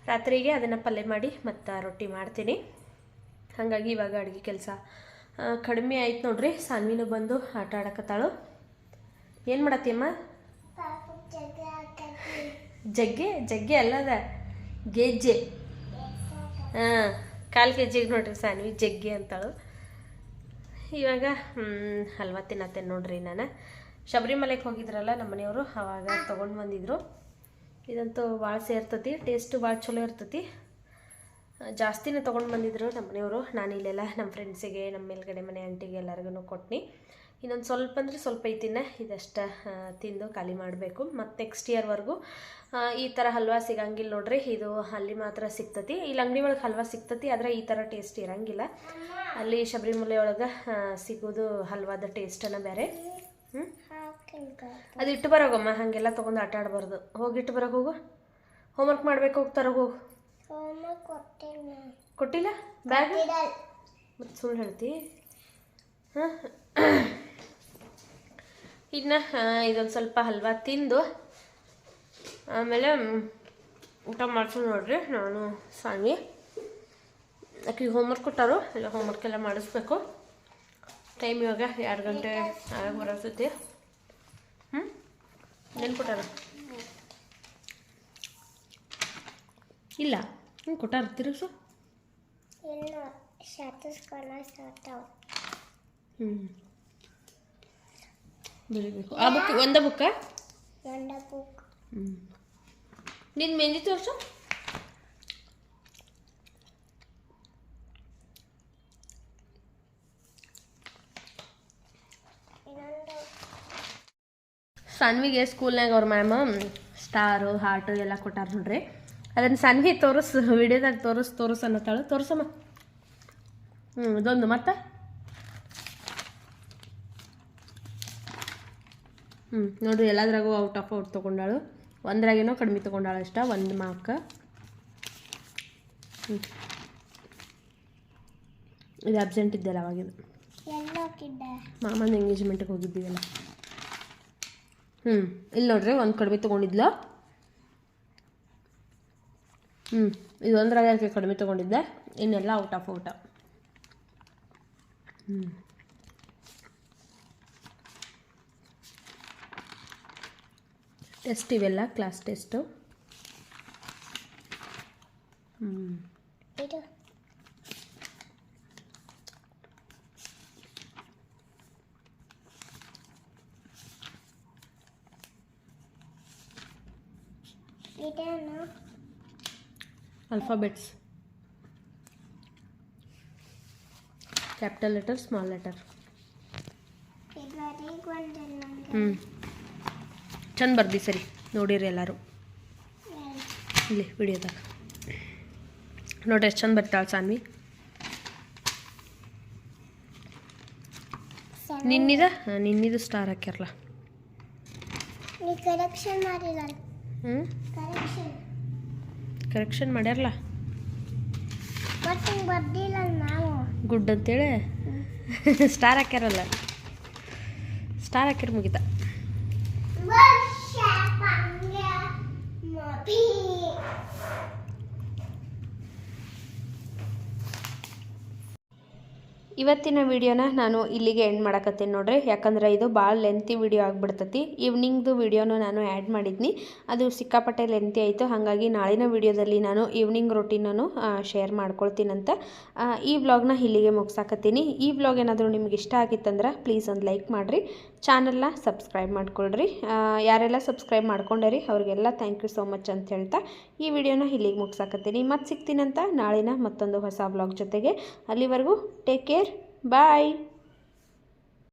ರಾತ್ರಿಗೆ ಅದನ್ನು ಪಲ್ಯ ಮಾಡಿ ಮತ್ತು ರೊಟ್ಟಿ ಮಾಡ್ತೀನಿ. ಹಾಗಾಗಿ ಇವಾಗ ಅಡುಗೆ ಕೆಲಸ ಕಡಿಮೆ ಆಯ್ತು ನೋಡ್ರಿ. ಸಾನ್ವಿನೂ ಬಂದು ಆಟ ಆಡಕತ್ತಾಳು. ಏನು ಮಾಡತ್ತೀಯಮ್ಮ? ಜಗ್ಗೆ ಜಗ್ಗೆ ಅಲ್ಲದ. ಗೆಜ್ಜೆ. ಹಾಂ ಕಾಲು ಕೆ ಜಿಗೆ ನೋಡ್ರಿ ಸಾನ್ವಿ ಜಗ್ಗಿ ಅಂತಾಳು. ಇವಾಗ ಹಲ್ವಾ ತಿನ್ನತ್ತೇನೆ ನೋಡ್ರಿ ನಾನು. ಶಬರಿಮಲೆಗೆ ಹೋಗಿದ್ರಲ್ಲ ನಮ್ಮ ಮನೆಯವರು ಅವಾಗ ತೊಗೊಂಡು ಬಂದಿದ್ರು. ಇದಂತೂ ಭಾಳ ಸೇರ್ತತಿ, ಟೇಸ್ಟು ಭಾಳ ಚಲೋ ಇರ್ತತಿ. ಜಾಸ್ತಿನೇ ತೊಗೊಂಡು ಬಂದಿದ್ರು ನಮ್ಮ ಮನೆಯವರು ನಾನು ಇಲ್ಲೆಲ್ಲ ನಮ್ಮ ಫ್ರೆಂಡ್ಸಿಗೆ ನಮ್ಮ ಮೇಲ್ಗಡೆ ಮನೆ ಆಂಟಿಗೆ ಎಲ್ಲರಿಗೂ ಕೊಟ್ನಿ. ಇನ್ನೊಂದು ಸ್ವಲ್ಪ ಅಂದರೆ ಸ್ವಲ್ಪ ಐತಿನ ಇದಷ್ಟ ತಿಂದು ಖಾಲಿ ಮಾಡಬೇಕು. ಮತ್ತು ನೆಕ್ಸ್ಟ್ ಇಯರ್ವರೆಗೂ ಈ ಥರ ಹಲ್ವಾ ಸಿಗಂಗಿಲ್ಲ ನೋಡ್ರಿ. ಇದು ಅಲ್ಲಿ ಮಾತ್ರ ಸಿಗ್ತತಿ. ಇಲ್ಲಿ ಅಂಗಡಿ ಒಳಗೆ ಹಲ್ವಾ ಸಿಗ್ತತಿ ಆದರೆ ಈ ಥರ ಟೇಸ್ಟ್ ಇರಂಗಿಲ್ಲ. ಅಲ್ಲಿ ಶಬರಿಮಲೆ ಒಳಗೆ ಸಿಗೋದು ಹಲ್ವಾದ ಟೇಸ್ಟನ್ನು ಬೇರೆ ಹ್ಞೂ ಅದು ಇಟ್ಟು ಬರೋಗಮ್ಮ ಹಾಗೆಲ್ಲ ತೊಗೊಂಡು ಆಟ ಆಡಬಾರ್ದು. ಹೋಗಿ ಇಟ್ಟು ಬರೋಕೆ ಹೋಗು. ಹೋಮ್ವರ್ಕ್ ಮಾಡ್ಬೇಕು ಹೋಗ್ತಾರ ಹೋಗು. ಕೊಟ್ಟಿಲ್ಲ. ಬ್ಯಾಗ್? ಮತ್ತು ಸುಳ್ಳು ಹೇಳ್ತಿ. ಹಾಂ? ಇನ್ನು ಇದೊಂದು ಸ್ವಲ್ಪ ಹಲ್ವಾ ತಿಂದು ಆಮೇಲೆ ಊಟ ಮಾಡ್ತೀನಿ ನೋಡ್ರಿ ನಾನು ಸ್ವಾಮಿ. ಆಕೆ ಹೋಮ್ವರ್ಕ್ ಕೊಟ್ಟಾರು ಎಲ್ಲ ಹೋಮ್ವರ್ಕ್ ಎಲ್ಲ ಮಾಡಿಸ್ಬೇಕು. ಟೈಮ್ ಇವಾಗ ಎರಡು ಗಂಟೆ ಆಗ ಬರತೈತಿ. ಹ್ಞೂ ಏನು ಕೊಟ್ಟಾರ? ಇಲ್ಲ ಹ್ಞೂ ಕೊಟ್ಟಾರ ತಿರುಗಿಸು. ಹ್ಞೂ ಆ ಬುಕ್ ಒಂದ ಬುಕ್ಕ ಹ್ಞೂ ನಿನ್ನ ಮೆಹಂದಿ ತೋರಿಸು. ಸನ್ವಿಗೆ ಸ್ಕೂಲ್ನಾಗ ಅವ್ರ ಮ್ಯಾಮ್ ಸ್ಟಾರು ಹಾರ್ಟು ಎಲ್ಲ ಕೊಟ್ಟಾರ ನೋಡ್ರಿ. ಅದನ್ನು ಸನ್ವಿ ತೋರಿಸ್ ವಿಡಿಯೋದಾಗ ತೋರಿಸ್ ತೋರಿಸ್ ಅನ್ನತ್ತಾಳು. ತೋರಿಸಮ್ಮ. ಹ್ಞೂ ಇದೊಂದು ಮತ್ತೆ? ಹ್ಞೂ ನೋಡ್ರಿ ಎಲ್ಲದ್ರಾಗೂ ಔಟ್ ಆಫ್ ಔಟ್ ತೊಗೊಂಡಾಳು. ಒಂದ್ರಾಗೇನೋ ಕಡಿಮೆ ತೊಗೊಂಡಾಳು ಇಷ್ಟ ಒಂದು ಮಾರ್ಕ್ ಹ್ಞೂ ಇದು ಅಬ್ಸೆಂಟ್ ಇದ್ದಲ್ಲ ಅವಾಗಿದ್ದು ಮಾಮನ ಎಂಗೇಜ್ಮೆಂಟ್ಗೆ ಹೋಗಿದ್ದೀವಲ್ಲ. ಹ್ಞೂ ಇಲ್ಲಿ ನೋಡ್ರಿ ಒಂದು ಕಡಿಮೆ ತೊಗೊಂಡಿದ್ಲು. ಹ್ಞೂ ಇದು ಒಂದ್ರಾಗ ಕಡಿಮೆ ತೊಗೊಂಡಿದ್ದೆ? ಇನ್ನೆಲ್ಲ ಔಟ್ ಆಫ್ ಔಟ ಹ್ಞೂ ಟೆಸ್ಟ್ ಇವೆಲ್ಲ ಕ್ಲಾಸ್ ಟೆಸ್ಟು ಹ್ಞೂ alphabets capital letter small letter ಹ್ಞೂ ಚಂದ ಬರ್ದಿ ಸರಿ. ನೋಡಿರಿ ಎಲ್ಲರೂ. ಇಲ್ಲಿ ವಿಡಿಯೋದಾಗ. ನೋಡ್ರಿ ಎಷ್ಟು ಚಂದ ಬರ್ತಾಳೆ ಸಾನ್ವಿ. ನಿನ್ನಿದ? ನಿನ್ನಿದು ಸ್ಟಾರ್ ಹಾಕ್ಯಾರಲ್ಲ ಕರೆಕ್ಷನ್ ಹ್ಞೂ ಮಾಡ್ಯಾರಲ್ಲ ಗುಡ್ ಅಂತೇಳಿ? ಸ್ಟಾರ್ ಹಾಕ್ಯಾರಲ್ಲ. ಸ್ಟಾರ್ ಹಾಕ್ಯಾರ ಮುಗಿತ. ಇವತ್ತಿನ ವಿಡಿಯೋನ ನಾನು ಇಲ್ಲಿಗೆ ಎಂಡ್ ಮಾಡಕತ್ತೇನೆ ನೋಡ್ರಿ. ಯಾಕಂದ್ರೆ ಇದು ಭಾಳ ಲೆಂತಿ ವಿಡಿಯೋ ಆಗಿಬಿಡ್ತತಿ. ಈವ್ನಿಂಗ್ದು ವಿಡಿಯೋನು ನಾನು ಆ್ಯಡ್ ಮಾಡಿದ್ನಿ. ಅದು ಸಿಕ್ಕಾಪಟ್ಟೆ ಲೆಂತಿ ಆಯಿತು. ಹಾಗಾಗಿ ನಾಳಿನ ವಿಡಿಯೋದಲ್ಲಿ ನಾನು ಈವ್ನಿಂಗ್ ರೊಟೀನನ್ನು ಶೇರ್ ಮಾಡ್ಕೊಳ್ತೀನಂತ. ಈ ವ್ಲಾಗ್ನ ಇಲ್ಲಿಗೆ ಮುಗಿಸಾಕತ್ತೀನಿ. ಈ ವ್ಲಾಗ್ ಏನಾದರೂ ನಿಮ್ಗೆ ಇಷ್ಟ ಆಗಿತ್ತಂದ್ರೆ ಪ್ಲೀಸ್ ಒಂದು ಲೈಕ್ ಮಾಡಿರಿ. ಚಾನಲ್ನ ಸಬ್ಸ್ಕ್ರೈಬ್ ಮಾಡ್ಕೊಳ್ರಿ. ಯಾರೆಲ್ಲ ಸಬ್ಸ್ಕ್ರೈಬ್ ಮಾಡ್ಕೊಂಡ್ರಿ, ಅವ್ರಿಗೆಲ್ಲ ಥ್ಯಾಂಕ್ ಯು ಸೋ ಮಚ್ ಅಂತ ಹೇಳ್ತಾ ಈ ವಿಡಿಯೋನ ಇಲ್ಲಿಗೆ ಮುಗಿಸಾಕತ್ತೀನಿ. ಮತ್ತೆ ಸಿಗ್ತೀನಂತ ನಾಳಿನ ಮತ್ತೊಂದು ಹೊಸ ಬ್ಲಾಗ್ ಜೊತೆಗೆ. ಅಲ್ಲಿವರೆಗೂ ಟೇಕ್ ಕೇರ್ ಬಾಯ್